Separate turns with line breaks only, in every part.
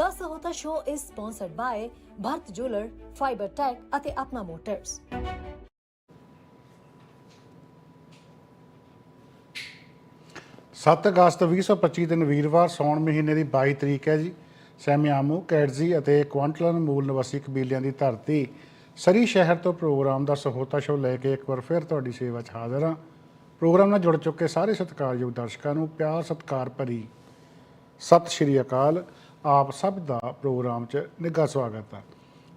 The Sahota Show is sponsored by Bharat Jeweler, Fiber Tech ਅਤੇ ਆਪਣਾ motors
ਸੱਤ ਅਗਸਤ 2025 ਦਿਨ ਵੀਰਵਾਰ ਸੌਣ ਮਹੀਨੇ ਦੀ 22 ਤਰੀਕ ਹੈ ਜੀ। ਸੈਮਿਆਮੂ ਕੈਟਜ਼ੀ ਅਤੇ ਕੁਆਂਟਲਨ ਮੂਲ ਨਿਵਾਸੀ ਕਬੀਲਿਆਂ ਦੀ ਧਰਤੀ ਸਰੀ ਸ਼ਹਿਰ ਤੋਂ ਪ੍ਰੋਗਰਾਮ ਦਾ ਸਹੋਤਾ ਸ਼ੋ ਲੈ ਕੇ ਇੱਕ ਵਾਰ ਫਿਰ ਤੁਹਾਡੀ ਸੇਵਾ 'ਚ ਹਾਜ਼ਰ ਹਾਂ। ਪ੍ਰੋਗਰਾਮ ਨਾਲ ਜੁੜ ਚੁੱਕੇ ਸਾਰੇ ਸਤਿਕਾਰਯੋਗ ਦਰਸ਼ਕਾਂ ਨੂੰ ਪਿਆਰ ਸਤਿਕਾਰ ਭਰੀ। ਸਤਿ ਸ਼੍ਰੀ ਅਕਾਲ। ਆਪ ਸਭ ਦਾ ਪ੍ਰੋਗਰਾਮ 'ਚ ਨਿੱਘਾ ਸਵਾਗਤ ਹੈ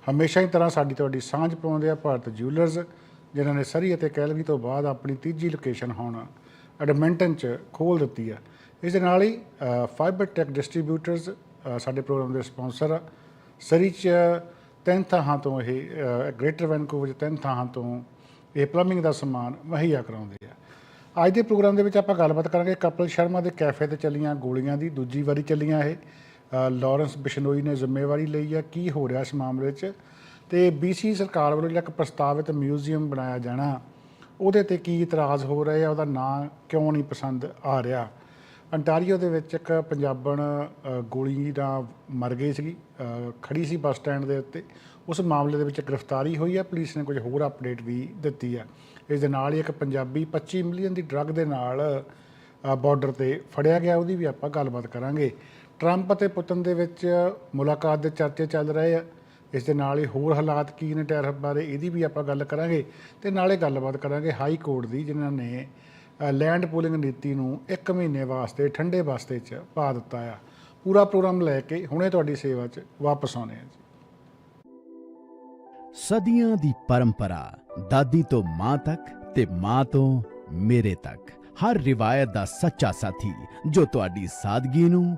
ਹਮੇਸ਼ਾ ਹੀ ਤਰ੍ਹਾਂ ਸਾਡੀ ਤੁਹਾਡੀ ਸਾਂਝ ਪਾਉਂਦੇ ਆ ਭਾਰਤ ਜਿਊਲਰਸ ਜਿਨ੍ਹਾਂ ਨੇ ਸਰੀ ਅਤੇ ਕੈਲਵੀ ਤੋਂ ਬਾਅਦ ਆਪਣੀ ਤੀਜੀ ਲੋਕੇਸ਼ਨ ਹੁਣ ਐਡਮਿੰਟਨ 'ਚ ਖੋਲ ਦਿੱਤੀ ਆ। ਇਸ ਦੇ ਨਾਲ ਹੀ ਫਾਈਬਰ ਟੈਕ ਡਿਸਟ੍ਰੀਬਿਊਟਰਸ ਸਾਡੇ ਪ੍ਰੋਗਰਾਮ ਦੇ ਸਪਾਂਸਰ ਆ। ਸਰੀ 'ਚ ਤਿੰਨ ਥਾਂ ਤੋਂ ਇਹ ਗ੍ਰੇਟਰ ਵੈਨਕੂਵਰ 'ਚ ਤਿੰਨ ਥਾਂ ਤੋਂ ਇਹ ਪਲੰਬਿੰਗ ਦਾ ਸਮਾਨ ਮੁਹੱਈਆ ਕਰਾਉਂਦੇ ਆ। ਅੱਜ ਦੇ ਪ੍ਰੋਗਰਾਮ ਦੇ ਵਿੱਚ ਆਪਾਂ ਗੱਲਬਾਤ ਕਰਾਂਗੇ ਕਪਲ ਸ਼ਰਮਾ ਦੇ ਕੈਫੇ ਤੇ ਚੱਲੀਆਂ, ਗੋਲੀਆਂ ਦੀ, ਦੂਜੀ ਵਾਰੀ ਚੱਲੀਆਂ ਇਹ। ਲਾਰੈਂਸ ਬਿਸ਼ਨੋਈ ਨੇ ਜ਼ਿੰਮੇਵਾਰੀ ਲਈ ਹੈ। ਕੀ ਹੋ ਰਿਹਾ ਇਸ ਮਾਮਲੇ 'ਚ? ਤੇ BC ਸਰਕਾਰ ਵੱਲੋਂ ਜਿਹੜਾ ਇੱਕ ਪ੍ਰਸਤਾਵਿਤ ਮਿਊਜ਼ੀਅਮ ਬਣਾਇਆ ਜਾਣਾ ਉਹਦੇ ਤੇ ਕੀ ਇਤਰਾਜ਼ ਹੋ ਰਹੇ ਆ? ਉਹਦਾ ਨਾਂ ਕਿਉਂ ਨਹੀਂ ਪਸੰਦ ਆ ਰਿਹਾ? ਅੰਟਾਰੀਓ ਦੇ ਵਿੱਚ ਇੱਕ ਪੰਜਾਬਣ ਗੋਲੀ ਦਾ ਮਰ ਗਈ ਸੀਗੀ ਅ, ਖੜੀ ਸੀ ਬੱਸ ਸਟੈਂਡ ਦੇ ਉੱਤੇ। ਉਸ ਮਾਮਲੇ ਦੇ ਵਿੱਚ ਗ੍ਰਿਫਤਾਰੀ ਹੋਈ ਹੈ। ਪੁਲਿਸ ਨੇ ਕੁਝ ਹੋਰ ਅਪਡੇਟ ਵੀ ਦਿੱਤੀ ਹੈ। ਇਸ ਦੇ ਨਾਲ ਹੀ ਇੱਕ ਪੰਜਾਬੀ 25 ਮਿਲੀਅਨ ਦੀ ਡਰੱਗ ਦੇ ਨਾਲ ਬਾਰਡਰ ਤੇ ਫੜਿਆ ਗਿਆ। ਉਹਦੀ ਵੀ ਆਪਾਂ ਗੱਲਬਾਤ ਕਰਾਂਗੇ। ਟਰੰਪ ਅਤੇ ਪੁਤਨ ਦੇ ਵਿੱਚ ਮੁਲਾਕਾਤ ਦੇ ਚਰਚੇ ਚੱਲ ਰਹੇ ਆ। ਇਸ ਦੇ ਨਾਲ ਹੀ ਹੋਰ ਹਾਲਾਤ ਕੀ ਨੇ ਟੈਰਫ ਬਾਰੇ ਇਹਦੀ ਵੀ ਆਪਾਂ ਗੱਲ ਕਰਾਂਗੇ ਤੇ ਨਾਲੇ ਗੱਲਬਾਤ ਕਰਾਂਗੇ ਹਾਈ ਕੋਰਟ ਦੀ, ਜਿਨ੍ਹਾਂ ਨੇ ਲੈਂਡ ਪੂਲਿੰਗ ਨੀਤੀ ਨੂੰ 1 ਮਹੀਨੇ ਵਾਸਤੇ, ਠੰਡੇ ਵਾਸਤੇ ਚ ਪਾ ਦਿੱਤਾ ਆ। ਪੂਰਾ ਪ੍ਰੋਗਰਾਮ ਲੈ ਕੇ ਹੁਣੇ ਤੁਹਾਡੀ ਸੇਵਾ 'ਚ ਵਾਪਸ ਆਉਣੇ ਆ ਜੀ।
ਸਦੀਆਂ ਦੀ ਪਰੰਪਰਾ, ਦਾਦੀ ਤੋਂ ਮਾਂ ਤੱਕ ਤੇ ਮਾਂ ਤੋਂ ਮੇਰੇ ਤੱਕ। ਹਰ ਰਿਵਾਇਤ ਦਾ ਸੱਚਾ ਸਾਥੀ, ਜੋ ਤੁਹਾਡੀ ਸਾਦਗੀ ਨੂੰ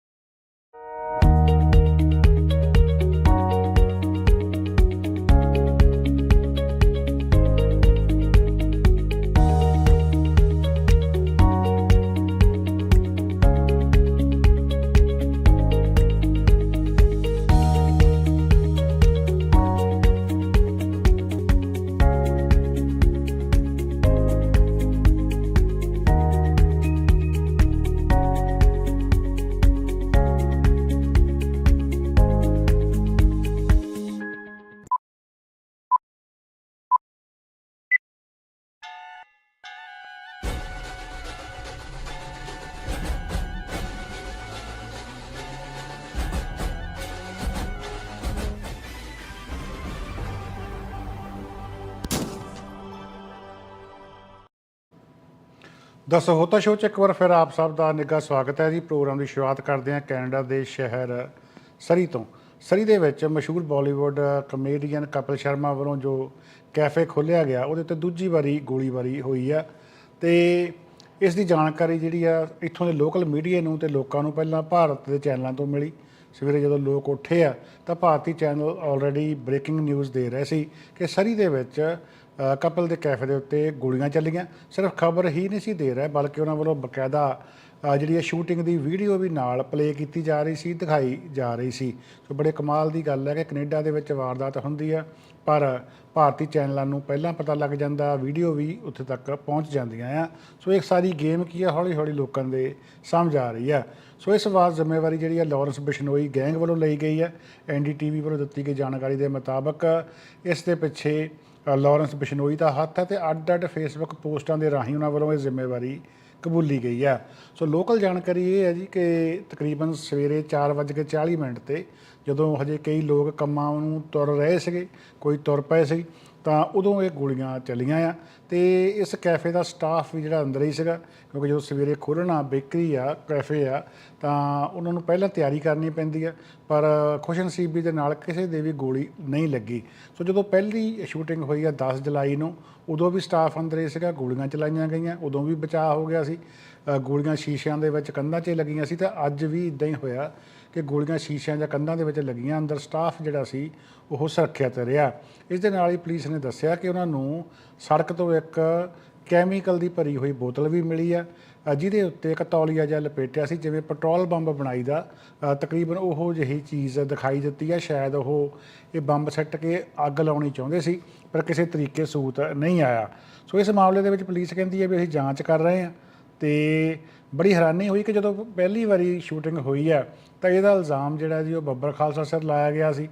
ਦਸ ਹੋਤਾ ਸ਼ੋਅ 'ਚ ਇੱਕ ਵਾਰ ਫਿਰ ਆਪ ਸਭ ਦਾ ਨਿੱਘਾ ਸਵਾਗਤ ਹੈ ਜੀ। ਪ੍ਰੋਗਰਾਮ ਦੀ ਸ਼ੁਰੂਆਤ ਕਰਦੇ ਹਾਂ ਕੈਨੇਡਾ ਦੇ ਸ਼ਹਿਰ ਸਰੀ ਤੋਂ। ਸਰੀ ਦੇ ਵਿੱਚ ਮਸ਼ਹੂਰ ਬਾਲੀਵੁੱਡ ਕਮੇਡੀਅਨ ਕਪਿਲ ਸ਼ਰਮਾ ਵੱਲੋਂ ਜੋ ਕੈਫੇ ਖੋਲ੍ਹਿਆ ਗਿਆ, ਉਹਦੇ ਤੇ ਦੂਜੀ ਵਾਰੀ ਗੋਲੀਬਾਰੀ ਹੋਈ ਆ। ਤੇ ਇਸ ਦੀ ਜਾਣਕਾਰੀ ਜਿਹੜੀ ਆ, ਇੱਥੋਂ ਦੇ ਲੋਕਲ ਮੀਡੀਆ ਨੂੰ ਤੇ ਲੋਕਾਂ ਨੂੰ ਪਹਿਲਾਂ ਭਾਰਤ ਦੇ ਚੈਨਲਾਂ ਤੋਂ ਮਿਲੀ। ਸਵੇਰੇ ਜਦੋਂ ਲੋਕ ਉੱਠੇ ਆ, ਤਾਂ ਭਾਰਤੀ ਚੈਨਲ ਆਲਰੇਡੀ ਬ੍ਰੇਕਿੰਗ ਨਿਊਜ਼ ਦੇ ਰਹੇ ਸੀ ਕਿ ਸਰੀ ਦੇ ਵਿੱਚ ਕਪਲ ਦੇ ਕੈਫੇ ਦੇ ਉੱਤੇ ਗੋਲੀਆਂ ਚੱਲੀਆਂ। ਸਿਰਫ ਖਬਰ ਹੀ ਨਹੀਂ ਸੀ ਦੇ ਰਿਹਾ, ਬਲਕਿ ਉਹਨਾਂ ਵੱਲੋਂ ਬਕਾਇਦਾ ਜਿਹੜੀ ਇਹ ਸ਼ੂਟਿੰਗ ਦੀ ਵੀਡੀਓ ਵੀ ਨਾਲ ਪਲੇ ਕੀਤੀ ਜਾ ਰਹੀ ਸੀ, ਦਿਖਾਈ ਜਾ ਰਹੀ ਸੀ। ਸੋ ਬੜੇ ਕਮਾਲ ਦੀ ਗੱਲ ਹੈ ਕਿ ਕੈਨੇਡਾ ਦੇ ਵਿੱਚ ਵਾਰਦਾਤ ਹੁੰਦੀ ਆ ਪਰ ਭਾਰਤੀ ਚੈਨਲਾਂ ਨੂੰ ਪਹਿਲਾਂ ਪਤਾ ਲੱਗ ਜਾਂਦਾ ਵੀਡੀਓ ਵੀ ਉੱਥੇ ਤੱਕ ਪਹੁੰਚ ਜਾਂਦੀਆਂ ਆ। ਸੋ ਇਹ ਸਾਰੀ ਗੇਮ ਕੀ ਆ ਹੌਲੀ ਹੌਲੀ ਲੋਕਾਂ ਦੇ ਸਮਝ ਆ ਰਹੀ ਆ ਸੋ ਇਸ ਵਾਰ ਜ਼ਿੰਮੇਵਾਰੀ ਜਿਹੜੀ ਆ ਲਾਰੈਂਸ ਬਿਸ਼ਨੋਈ ਗੈਂਗ ਵੱਲੋਂ ਲਈ ਗਈ ਹੈ। ਐਨਡੀਟੀਵੀ ਵੱਲੋਂ ਦਿੱਤੀ ਗਈ ਜਾਣਕਾਰੀ ਦੇ ਮੁਤਾਬਕ ਇਸ ਦੇ ਪਿੱਛੇ ਲਾਰੈਂਸ ਬਿਸ਼ਨੋਈ ਦਾ ਹੱਥ ਹੈ ਤੇ ਅੱਡ-ਅੱਡ ਫੇਸਬੁੱਕ ਪੋਸਟਾਂ ਦੇ ਰਾਹੀਂ ਉਹਨਾਂ ਵੱਲੋਂ ਇਹ ਜ਼ਿੰਮੇਵਾਰੀ ਕਬੂਲੀ ਗਈ ਹੈ। ਸੋ ਲੋਕਲ ਜਾਣਕਾਰੀ ਇਹ ਹੈ ਜੀ ਕਿ ਤਕਰੀਬਨ ਸਵੇਰੇ 4:40 ਮਿੰਟ ਤੇ ਜਦੋਂ ਹਜੇ ਕਈ ਲੋਕ ਕੰਮਾਂ ਨੂੰ ਤੁਰ ਰਹੇ ਸੀਗੇ, ਕੋਈ ਤੁਰ ਪਏ ਸੀ, ਤਾਂ ਉਦੋਂ ਇਹ ਗੋਲੀਆਂ ਚੱਲੀਆਂ ਆ। ਤੇ ਇਸ ਕੈਫੇ ਦਾ ਸਟਾਫ ਵੀ ਜਿਹੜਾ ਅੰਦਰ ਹੀ ਸੀਗਾ, ਕਿਉਂਕਿ ਜਦੋਂ ਸਵੇਰੇ ਖੋਲ੍ਹਣਾ ਬੇਕਰੀ ਆ, ਕੈਫੇ ਆ, ਤਾਂ ਉਹਨਾਂ ਨੂੰ ਪਹਿਲਾਂ ਤਿਆਰੀ ਕਰਨੀ ਪੈਂਦੀ ਆ, ਪਰ ਖੁਸ਼ਨਸੀਬੀ ਦੇ ਨਾਲ ਕਿਸੇ ਦੇ ਵੀ ਗੋਲੀ ਨਹੀਂ ਲੱਗੀ। ਸੋ ਜਦੋਂ ਪਹਿਲੀ ਸ਼ੂਟਿੰਗ ਹੋਈ ਆ 10 ਜੁਲਾਈ ਨੂੰ, ਉਦੋਂ ਵੀ ਸਟਾਫ ਅੰਦਰ ਹੀ ਸੀਗਾ, ਗੋਲੀਆਂ ਚਲਾਈਆਂ ਗਈਆਂ, ਉਦੋਂ ਵੀ ਬਚਾਅ ਹੋ ਗਿਆ ਸੀ। ਗੋਲੀਆਂ ਸ਼ੀਸ਼ਿਆਂ ਦੇ ਵਿੱਚ ਕੰਧਾਂ 'ਚ ਲੱਗੀਆਂ ਸੀ, ਤਾਂ ਅੱਜ ਵੀ ਇਦਾਂ ਹੀ ਹੋਇਆ ਕਿ ਗੋਲੀਆਂ ਸ਼ੀਸ਼ਿਆਂ ਜਾਂ ਕੰਧਾਂ ਦੇ ਵਿੱਚ ਲੱਗੀਆਂ ਅੰਦਰ ਸਟਾਫ ਜਿਹੜਾ ਸੀ, ਉਹ ਸੁਰੱਖਿਅਤ ਰਿਹਾ। ਇਸ ਦੇ ਨਾਲ ਹੀ ਪੁਲਿਸ ਨੇ ਦੱਸਿਆ ਕਿ ਉਹਨਾਂ ਨੂੰ ਸੜਕ ਤੋਂ ਇੱਕ ਕੈਮੀਕਲ ਦੀ ਭਰੀ ਹੋਈ ਬੋਤਲ ਵੀ ਮਿਲੀ ਆ ਜਿਹਦੇ ਉੱਤੇ ਇੱਕ ਤੌਲੀਆ ਜਿਹਾ ਲਪੇਟਿਆ ਸੀ, ਜਿਵੇਂ ਪੈਟਰੋਲ ਬੰਬ ਬਣਾਈ ਦਾ। ਤਕਰੀਬਨ ਉਹੋ ਜਿਹੀ ਚੀਜ਼ ਦਿਖਾਈ ਦਿੱਤੀ ਆ, ਸ਼ਾਇਦ ਉਹ ਇਹ ਬੰਬ ਸੱਟ ਕੇ ਅੱਗ ਲਾਉਣੀ ਚਾਹੁੰਦੇ ਸੀ, ਪਰ ਕਿਸੇ ਤਰੀਕੇ ਸੂਤ ਨਹੀਂ ਆਇਆ। ਸੋ ਇਸ ਮਾਮਲੇ ਦੇ ਵਿੱਚ ਪੁਲਿਸ ਕਹਿੰਦੀ ਹੈ ਵੀ ਅਸੀਂ ਜਾਂਚ ਕਰ ਰਹੇ ਹਾਂ ਤੇ ਬੜੀ ਹੈਰਾਨੀ ਹੋਈ ਕਿ ਜਦੋਂ ਪਹਿਲੀ ਵਾਰੀ ਸ਼ੂਟਿੰਗ ਹੋਈ ਆ ਤਾਂ ਇਹਦਾ ਇਲਜ਼ਾਮ ਜਿਹੜਾ ਜੀ, ਉਹ ਬੱਬਰ ਖਾਲਸਾ ਸਿਰ ਲਾਇਆ ਗਿਆ ਸੀ।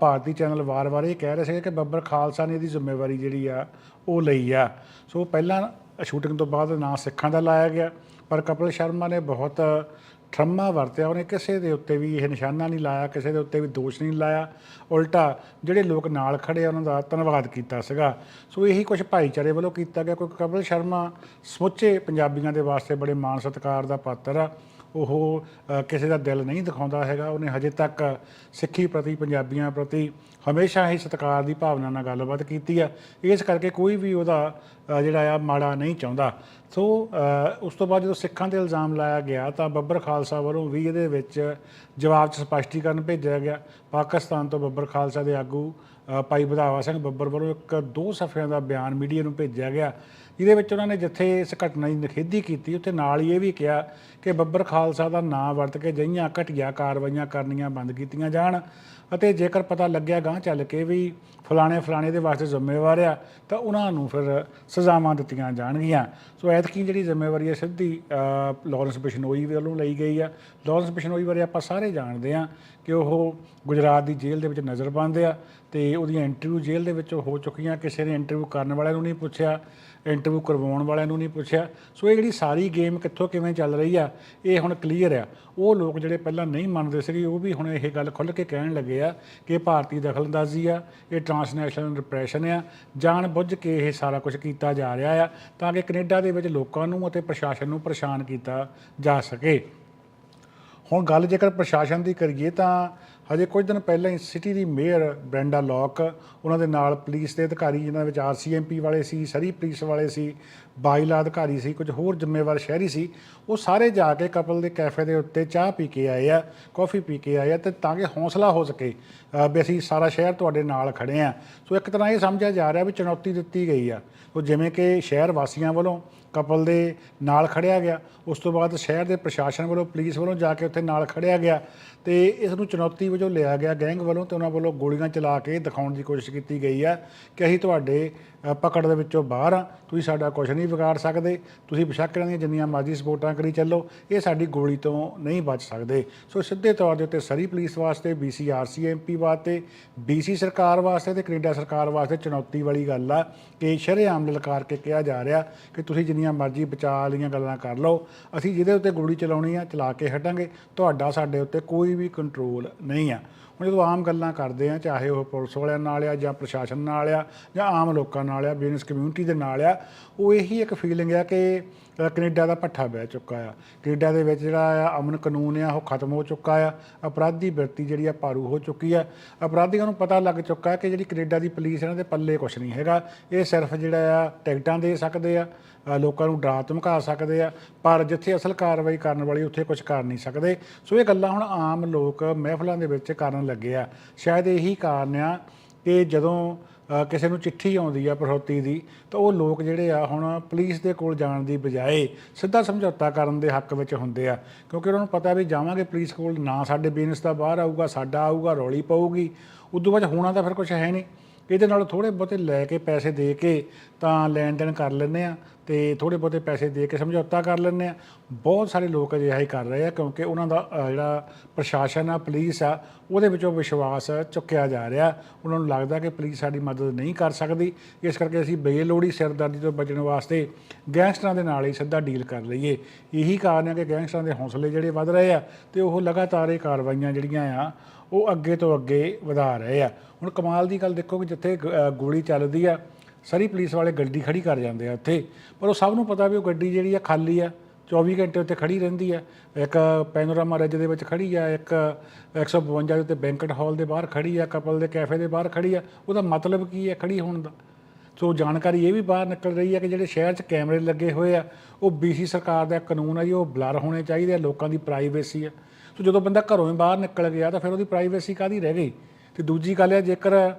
ਭਾਰਤੀ ਚੈਨਲ ਵਾਰ-ਵਾਰ ਇਹ ਕਹਿ ਰਹੇ ਸੀ ਕਿ ਬੱਬਰ ਖਾਲਸਾ ਨੇ ਇਹਦੀ ਜ਼ਿੰਮੇਵਾਰੀ ਜਿਹੜੀ ਆ, ਉਹ ਲਈ ਆ। ਸੋ ਪਹਿਲਾਂ ਸ਼ੂਟਿੰਗ ਤੋਂ ਬਾਅਦ ਨਾਂ ਸਿੱਖਾਂ ਦਾ ਲਾਇਆ ਗਿਆ, ਪਰ ਕਪਿਲ ਸ਼ਰਮਾ ਨੇ ਬਹੁਤ ਠਰਮਾ ਵਰਤਿਆ। ਉਹਨੇ ਕਿਸੇ ਦੇ ਉੱਤੇ ਵੀ ਇਹ ਨਿਸ਼ਾਨਾ ਨਹੀਂ ਲਾਇਆ, ਕਿਸੇ ਦੇ ਉੱਤੇ ਵੀ ਦੋਸ਼ ਨਹੀਂ ਲਾਇਆ। ਉਲਟਾ ਜਿਹੜੇ ਲੋਕ ਨਾਲ ਖੜੇ ਉਹਨਾਂ ਦਾ ਧੰਨਵਾਦ ਕੀਤਾ ਸੀਗਾ। ਸੋ ਇਹੀ ਕੁਝ ਭਾਈਚਾਰੇ ਵੱਲੋਂ ਕੀਤਾ ਗਿਆ। ਕਿਉਂਕਿ ਕਪਿਲ ਸ਼ਰਮਾ ਸਮੁੱਚੇ ਪੰਜਾਬੀਆਂ ਦੇ ਵਾਸਤੇ ਬੜੇ ਮਾਣ ਸਤਿਕਾਰ ਦਾ ਪਾਤਰ ਆ। ਉਹ ਕਿਸੇ ਦਾ ਦਿਲ ਨਹੀਂ ਦਿਖਾਉਂਦਾ ਹੈਗਾ। ਉਹਨੇ ਹਜੇ ਤੱਕ ਸਿੱਖੀ ਪ੍ਰਤੀ, ਪੰਜਾਬੀਆਂ ਪ੍ਰਤੀ ਹਮੇਸ਼ਾ ਹੀ ਸਤਿਕਾਰ ਦੀ ਭਾਵਨਾ ਨਾਲ ਗੱਲਬਾਤ ਕੀਤੀ ਆ। ਇਸ ਕਰਕੇ ਕੋਈ ਵੀ ਉਹਦਾ ਜਿਹੜਾ ਆ, ਮਾੜਾ ਨਹੀਂ ਚਾਹੁੰਦਾ। ਸੋ ਉਸ ਤੋਂ ਬਾਅਦ ਜਦੋਂ ਸਿੱਖਾਂ ਤੇ ਇਲਜ਼ਾਮ ਲਾਇਆ ਗਿਆ ਤਾਂ ਬੱਬਰ ਖਾਲਸਾ ਵੱਲੋਂ ਵੀ ਇਹਦੇ ਵਿੱਚ ਜਵਾਬ 'ਚ ਸਪਸ਼ਟੀਕਰਨ ਭੇਜਿਆ ਗਿਆ। ਪਾਕਿਸਤਾਨ ਤੋਂ ਬੱਬਰ ਖਾਲਸਾ ਦੇ ਆਗੂ ਭਾਈ ਵਧਾਵਾ ਸਿੰਘ ਬੱਬਰ ਵੱਲੋਂ ਇੱਕ ਦੋ ਸਫ਼ਿਆਂ ਦਾ ਬਿਆਨ ਮੀਡੀਆ ਨੂੰ ਭੇਜਿਆ ਗਿਆ। ਜਿਹਦੇ ਵਿੱਚ ਉਹਨਾਂ ਨੇ ਜਿੱਥੇ ਇਸ ਘਟਨਾ ਦੀ ਨਿਖੇਧੀ ਕੀਤੀ, ਉੱਥੇ ਨਾਲ ਹੀ ਇਹ ਵੀ ਕਿਹਾ ਕਿ ਬੱਬਰ ਖਾਲਸਾ ਦਾ ਨਾਂ ਵਰਤ ਕੇ ਜਈਆਂ ਘਟੀਆ ਕਾਰਵਾਈਆਂ ਕਰਨੀਆਂ ਬੰਦ ਕੀਤੀਆਂ ਜਾਣ। ਅਤੇ ਜੇਕਰ ਪਤਾ ਲੱਗਿਆ ਗਾਂ ਚੱਲ ਕੇ ਵੀ ਫਲਾਣੇ ਫਲਾਣੇ ਦੇ ਵਾਸਤੇ ਜ਼ਿੰਮੇਵਾਰ ਆ ਤਾਂ ਉਹਨਾਂ ਨੂੰ ਫਿਰ ਸਜ਼ਾਵਾਂ ਦਿੱਤੀਆਂ ਜਾਣਗੀਆਂ। ਸੋ ਐਤਕੀ ਜਿਹੜੀ ਜ਼ਿੰਮੇਵਾਰੀ ਹੈ ਸਿੱਧੀ ਅ, ਲਾਰੈਂਸ ਬਿਸ਼ਨੋਈ ਵੱਲੋਂ ਲਈ ਗਈ ਆ। ਲਾਰੈਂਸ ਬਿਸ਼ਨੋਈ ਬਾਰੇ ਆਪਾਂ ਸਾਰੇ ਜਾਣਦੇ ਆ ਕਿ ਉਹ ਗੁਜਰਾਤ ਦੀ ਜੇਲ੍ਹ ਦੇ ਵਿੱਚ ਨਜ਼ਰ ਨਜ਼ਰਬੰਦ ਆ ਤੇ ਉਹਦੀਆਂ ਇੰਟਰਵਿਊ ਜੇਲ੍ਹ ਦੇ ਵਿੱਚ ਹੋ ਚੁੱਕੀਆਂ ਕਿਸੇ ਨੇ ਇੰਟਰਵਿਊ ਕਰਨ ਵਾਲਿਆਂ ਨੂੰ ਨਹੀਂ ਪੁੱਛਿਆ ਇੰਟਰਵਿਊ ਕਰਵਾਉਣ ਵਾਲਿਆਂ ਨੂੰ ਨਹੀਂ ਪੁੱਛਿਆ। ਸੋ ਇਹ ਜਿਹੜੀ ਸਾਰੀ ਗੇਮ ਕਿੱਥੋਂ ਕਿਵੇਂ ਚੱਲ ਰਹੀ ਆ ਇਹ ਹੁਣ ਕਲੀਅਰ ਆ। ਉਹ ਲੋਕ ਜਿਹੜੇ ਪਹਿਲਾਂ ਨਹੀਂ ਮੰਨਦੇ ਸੀਗੇ ਉਹ ਵੀ ਹੁਣ ਇਹ ਗੱਲ ਖੁੱਲ੍ਹ ਕੇ ਕਹਿਣ ਲੱਗੇ ਆ ਕਿ ਇਹ ਭਾਰਤੀ ਦਖਲਅੰਦਾਜ਼ੀ ਆ, ਇਹ ਟਰਾਂਸਨੈਸ਼ਨਲ ਰਿਪਰੈਸ਼ਨ ਆ, ਜਾਣ ਬੁੱਝ ਕੇ ਇਹ ਸਾਰਾ ਕੁਝ ਕੀਤਾ ਜਾ ਰਿਹਾ ਆ ਤਾਂ ਕਿ ਕੈਨੇਡਾ ਦੇ ਵਿੱਚ ਲੋਕਾਂ ਨੂੰ ਅਤੇ ਪ੍ਰਸ਼ਾਸਨ ਨੂੰ ਪਰੇਸ਼ਾਨ ਕੀਤਾ ਜਾ ਸਕੇ। ਹੁਣ ਗੱਲ ਜੇਕਰ ਪ੍ਰਸ਼ਾਸਨ ਦੀ ਕਰੀਏ ਤਾਂ ਹਜੇ ਕੁਝ ਦਿਨ ਪਹਿਲਾਂ ਹੀ ਸਿਟੀ ਦੀ ਮੇਅਰ ਬ੍ਰੈਂਡਾ ਲੌਕ, ਉਹਨਾਂ ਦੇ ਨਾਲ ਪੁਲਿਸ ਦੇ ਅਧਿਕਾਰੀ, ਜਿਨ੍ਹਾਂ ਵਿੱਚ ਆਰਸੀਐਮਪੀ ਵਾਲੇ ਸੀ, ਸਰੀ ਪੁਲਿਸ ਵਾਲੇ ਸੀ ਬਾਈਲਾ ਅਧਿਕਾਰੀ ਸੀ, ਕੁਝ ਹੋਰ ਜ਼ਿੰਮੇਵਾਰ ਸ਼ਹਿਰੀ ਸੀ, ਉਹ ਸਾਰੇ ਜਾ ਕੇ ਕਪਲ ਦੇ ਕੈਫੇ ਦੇ ਉੱਤੇ ਚਾਹ ਪੀ ਕੇ ਆਏ ਆ, ਕਾਫੀ ਪੀ ਕੇ ਆਏ ਆ ਤੇ ਤਾਂ ਕਿ ਹੌਸਲਾ ਹੋ ਸਕੇ ਵੀ ਅਸੀਂ ਸਾਰਾ ਸ਼ਹਿਰ ਤੁਹਾਡੇ ਨਾਲ ਖੜੇ ਆ। ਸੋ ਇੱਕ ਤਰ੍ਹਾਂ ਇਹ ਸਮਝਿਆ ਜਾ ਰਿਹਾ ਵੀ ਚੁਣੌਤੀ ਦਿੱਤੀ ਗਈ ਆ। ਉਹ ਜਿਵੇਂ ਕਿ ਸ਼ਹਿਰ ਵਾਸੀਆਂ ਵੱਲੋਂ ਕਪਲ ਦੇ ਨਾਲ ਖੜਿਆ ਗਿਆ, ਉਸ ਤੋਂ ਬਾਅਦ ਸ਼ਹਿਰ ਦੇ ਪ੍ਰਸ਼ਾਸਨ ਵੱਲੋਂ, ਪੁਲਿਸ ਵੱਲੋਂ ਜਾ ਕੇ ਉੱਥੇ ਨਾਲ ਖੜਿਆ ਗਿਆ ਤੇ ਇਸ ਨੂੰ ਚੁਣੌਤੀ ਵਜੋਂ ਲਿਆ ਗਿਆ ਗੈਂਗ ਵੱਲੋਂ ਤੇ ਉਹਨਾਂ ਵੱਲੋਂ ਗੋਲੀਆਂ ਚਲਾ ਕੇ ਦਿਖਾਉਣ ਦੀ ਕੋਸ਼ਿਸ਼ ਕੀਤੀ ਗਈ ਆ ਕਿ ਅਸੀਂ ਤੁਹਾਡੇ ਪਕੜ ਦੇ ਵਿੱਚੋਂ ਬਾਹਰ ਆ, ਤੁਸੀਂ ਸਾਡਾ ਕੁਝ ਨਹੀਂ ਵਿਗਾੜ ਸਕਦੇ। ਤੁਸੀਂ ਬਸ਼ੱਕਰਾਂ ਦੀਆਂ ਜਿੰਨੀਆਂ ਮਰਜ਼ੀ ਸਪੋਰਟਾਂ ਕਰੀ ਚੱਲੋ। ਇਹ ਸਾਡੀ ਗੋਲੀ ਤੋਂ ਨਹੀਂ ਬਚ ਸਕਦੇ। ਸੋ ਸਿੱਧੇ ਤੌਰ ਦੇ ਉੱਤੇ ਸਰੀ ਪੁਲਿਸ ਵਾਸਤੇ ਬੀਸੀਆਰਸੀ ਐਮਪੀ ਵਾਸਤੇ ਬੀਸੀ ਸਰਕਾਰ ਵਾਸਤੇ ਤੇ ਕੈਨੇਡਾ ਸਰਕਾਰ ਵਾਸਤੇ ਚੁਣੌਤੀ ਵਾਲੀ ਗੱਲ ਆ ਕਿ ਸ਼ਰੇਆਮ ਲਲਕਾਰ ਕੇ ਕਿਹਾ ਜਾ ਰਿਹਾ ਕਿ ਤੁਸੀਂ ਜਿੰਨੀਆਂ ਮਰਜ਼ੀ ਬਚਾਅ ਵਾਲੀਆਂ ਗੱਲਾਂ ਕਰ ਲਓ। ਅਸੀਂ ਜਿਹਦੇ ਉੱਤੇ ਗੋਲੀ ਚਲਾਉਣੀ ਆ, ਚਲਾ ਕੇ ਹਟਾਂਗੇ। ਤੁਹਾਡਾ ਸਾਡੇ ਉੱਤੇ ਕੋਈ ਵੀ ਕੰਟਰੋਲ ਨਹੀਂ ਆ। ਹੁਣ ਜਦੋਂ ਆਮ ਗੱਲਾਂ ਕਰਦੇ ਆ, ਚਾਹੇ ਉਹ ਪੁਲਿਸ ਵਾਲਿਆਂ ਨਾਲ ਆ ਜਾਂ ਪ੍ਰਸ਼ਾਸਨ ਨਾਲ ਆ ਜਾਂ ਆਮ ਲੋਕਾਂ ਨਾਲ ਆ ਬਿਜ਼ਨਸ ਕਮਿਊਨਿਟੀ ਦੇ ਨਾਲ ਆ, ਉਹ ਇਹੀ ਇੱਕ ਫੀਲਿੰਗ ਆ ਕਿ ਕੈਨੇਡਾ ਦਾ ਪੱਠਾ ਬਹਿ ਚੁੱਕਾ ਆ। ਕੈਨੇਡਾ ਦੇ ਵਿੱਚ ਜਿਹੜਾ ਆ, ਅਮਨ ਕਾਨੂੰਨ ਆ, ਉਹ ਖਤਮ ਹੋ ਚੁੱਕਾ ਆ। ਅਪਰਾਧੀ ਬਿਰਤੀ ਜਿਹੜੀ ਆ ਪਾਰੂ ਹੋ ਚੁੱਕੀ ਆ। ਅਪਰਾਧੀਆਂ ਨੂੰ ਪਤਾ ਲੱਗ ਚੁੱਕਾ ਕਿ ਜਿਹੜੀ ਕੈਨੇਡਾ ਦੀ ਪੁਲਿਸ ਇਹਨਾਂ ਦੇ ਪੱਲੇ ਕੁਝ ਨਹੀਂ ਹੈਗਾ। ਇਹ ਸਿਰਫ ਜਿਹੜਾ ਆ, ਟਿਕਟਾਂ ਦੇ ਸਕਦੇ ਆ ਲੋਕਾਂ ਨੂੰ ਡਰਾ ਧਮਕਾ ਸਕਦੇ ਆ। ਪਰ ਜਿੱਥੇ ਅਸਲ ਕਾਰਵਾਈ ਕਰਨ ਵਾਲੀ ਉੱਥੇ ਕੁਝ ਕਰ ਨਹੀਂ ਸਕਦੇ। ਸੋ ਇਹ ਗੱਲਾਂ ਹੁਣ ਆਮ ਲੋਕ ਮਹਿਫਲਾਂ ਦੇ ਵਿੱਚ ਕਰਨ ਲੱਗੇ ਆ। ਸ਼ਾਇਦ ਇਹੀ ਕਾਰਨ ਆ ਕਿ ਜਦੋਂ ਕਿਸੇ ਨੂੰ ਚਿੱਠੀ ਆਉਂਦੀ ਆ ਪ੍ਰਹੋਤੀ ਦੀ, ਤਾਂ ਉਹ ਲੋਕ ਜਿਹੜੇ ਆ ਹੁਣ ਪੁਲਿਸ ਦੇ ਕੋਲ ਜਾਣ ਦੀ ਬਜਾਏ ਸਿੱਧਾ ਸਮਝੌਤਾ ਕਰਨ ਦੇ ਹੱਕ ਵਿੱਚ ਹੁੰਦੇ ਆ। ਕਿਉਂਕਿ ਉਹਨਾਂ ਨੂੰ ਪਤਾ ਵੀ ਜਾਵਾਂਗੇ ਪੁਲਿਸ ਕੋਲ, ਨਾ ਸਾਡੇ ਬਿਜ਼ਨਸ ਦਾ ਬਾਹਰ ਆਊਗਾ, ਸਾਡਾ ਆਊਗਾ, ਰੌਲੀ ਪਊਗੀ। ਉਦੋਂ ਬਾਅਦ ਹੋਣਾ ਤਾਂ ਫਿਰ ਕੁਝ ਹੈ ਨਹੀਂ। ਇਹਦੇ ਨਾਲ ਥੋੜੇ ਬਹੁਤੇ ਲੈ ਕੇ ਪੈਸੇ ਦੇ ਕੇ ਤਾਂ ਲੈਣ ਦੇਣ ਕਰ ਲੈਂਦੇ ਆ ਤੇ ਥੋੜੇ ਬਹੁਤੇ ਪੈਸੇ ਦੇ ਕੇ ਸਮਝੌਤਾ ਕਰ ਲੈਂਦੇ ਆ ਬਹੁਤ ਸਾਰੇ ਲੋਕ ਅਜਿਹਾ ਹੀ ਕਰ ਰਹੇ ਆ ਕਿਉਂਕਿ ਉਹਨਾਂ ਦਾ ਅ, ਜਿਹੜਾ ਪ੍ਰਸ਼ਾਸਨ ਆ ਪੁਲਿਸ ਆ ਉਹਦੇ ਵਿੱਚੋਂ ਵਿਸ਼ਵਾਸ ਚੁੱਕਿਆ ਜਾ ਰਿਹਾ। ਉਹਨਾਂ ਨੂੰ ਲੱਗਦਾ ਕਿ ਪੁਲਿਸ ਸਾਡੀ ਮਦਦ ਨਹੀਂ ਕਰ ਸਕਦੀ। ਇਸ ਕਰਕੇ ਅਸੀਂ ਬੇਲੋੜੀ ਸਿਰਦਰਦੀ ਤੋਂ ਬਚਣ ਵਾਸਤੇ ਗੈਂਗਸਟਰਾਂ ਦੇ ਨਾਲ ਹੀ ਸਿੱਧਾ ਡੀਲ ਕਰ ਲਈਏ। ਇਹੀ ਕਾਰਨ ਹੈ ਕਿ ਗੈਂਗਸਟਰਾਂ ਦੇ ਹੌਸਲੇ ਜਿਹੜੇ ਵੱਧ ਰਹੇ ਆ ਤੇ ਉਹ ਲਗਾਤਾਰ ਇਹ ਕਾਰਵਾਈਆਂ ਜਿਹੜੀਆਂ ਆ ਉਹ ਅੱਗੇ ਤੋਂ ਅੱਗੇ ਵਧਾ ਰਹੇ ਆ। ਹੁਣ ਕਮਾਲ ਦੀ ਗੱਲ ਦੇਖੋ ਕਿ ਜਿੱਥੇ ਗ- ਗੋਲੀ ਚੱਲਦੀ ਆ, ਸਾਰੀ ਪੁਲਿਸ ਵਾਲੇ ਗੱਡੀ ਖੜੀ ਕਰ ਜਾਂਦੇ ਆ ਉੱਥੇ। ਪਰ ਉਹ ਸਭ ਨੂੰ ਪਤਾ ਵੀ ਉਹ ਗੱਡੀ ਜਿਹੜੀ ਆ ਖਾਲੀ ਆ 24 ਘੰਟੇ ਉੱਤੇ ਖੜੀ ਰਹਿੰਦੀ ਆ। ਇੱਕ ਪੈਨੋਰਾਮਾ ਰਜ ਦੇ ਵਿੱਚ ਖੜੀ ਆ, ਇੱਕ 152 ਦੇ ਉੱਤੇ ਬੈਂਕਟ ਹਾਲ ਦੇ ਬਾਹਰ ਖੜੀ ਆ, ਕਪਲ ਦੇ ਕੈਫੇ ਦੇ ਬਾਹਰ ਖੜੀ ਆ। ਉਹਦਾ ਮਤਲਬ ਕੀ ਹੈ ਖੜੀ ਹੋਣ ਦਾ? ਸੋ ਜਾਣਕਾਰੀ ਇਹ ਵੀ ਬਾਹਰ ਨਿਕਲ ਰਹੀ ਹੈ ਕਿ ਜਿਹੜੇ ਸ਼ਹਿਰ 'ਚ ਕੈਮਰੇ ਲੱਗੇ ਹੋਏ ਆ, ਉਹ ਬੀਸੀ ਸਰਕਾਰ ਦਾ ਕਾਨੂੰਨ ਆ ਜੀ, ਉਹ ਬਲਰ ਹੋਣੇ ਚਾਹੀਦੇ ਆ, ਲੋਕਾਂ ਦੀ ਪ੍ਰਾਈਵੇਸੀ ਆ। ਸੋ ਜਦੋਂ ਬੰਦਾ ਘਰੋਂ ਹੀ ਬਾਹਰ ਨਿਕਲ ਗਿਆ ਤਾਂ ਫਿਰ ਉਹਦੀ ਪ੍ਰਾਈਵੇਸੀ ਕਾਦੀ ਰਹਿ ਗਈ? ਤੇ ਦੂਜੀ ਗੱਲ ਹੈ, ਜੇਕਰ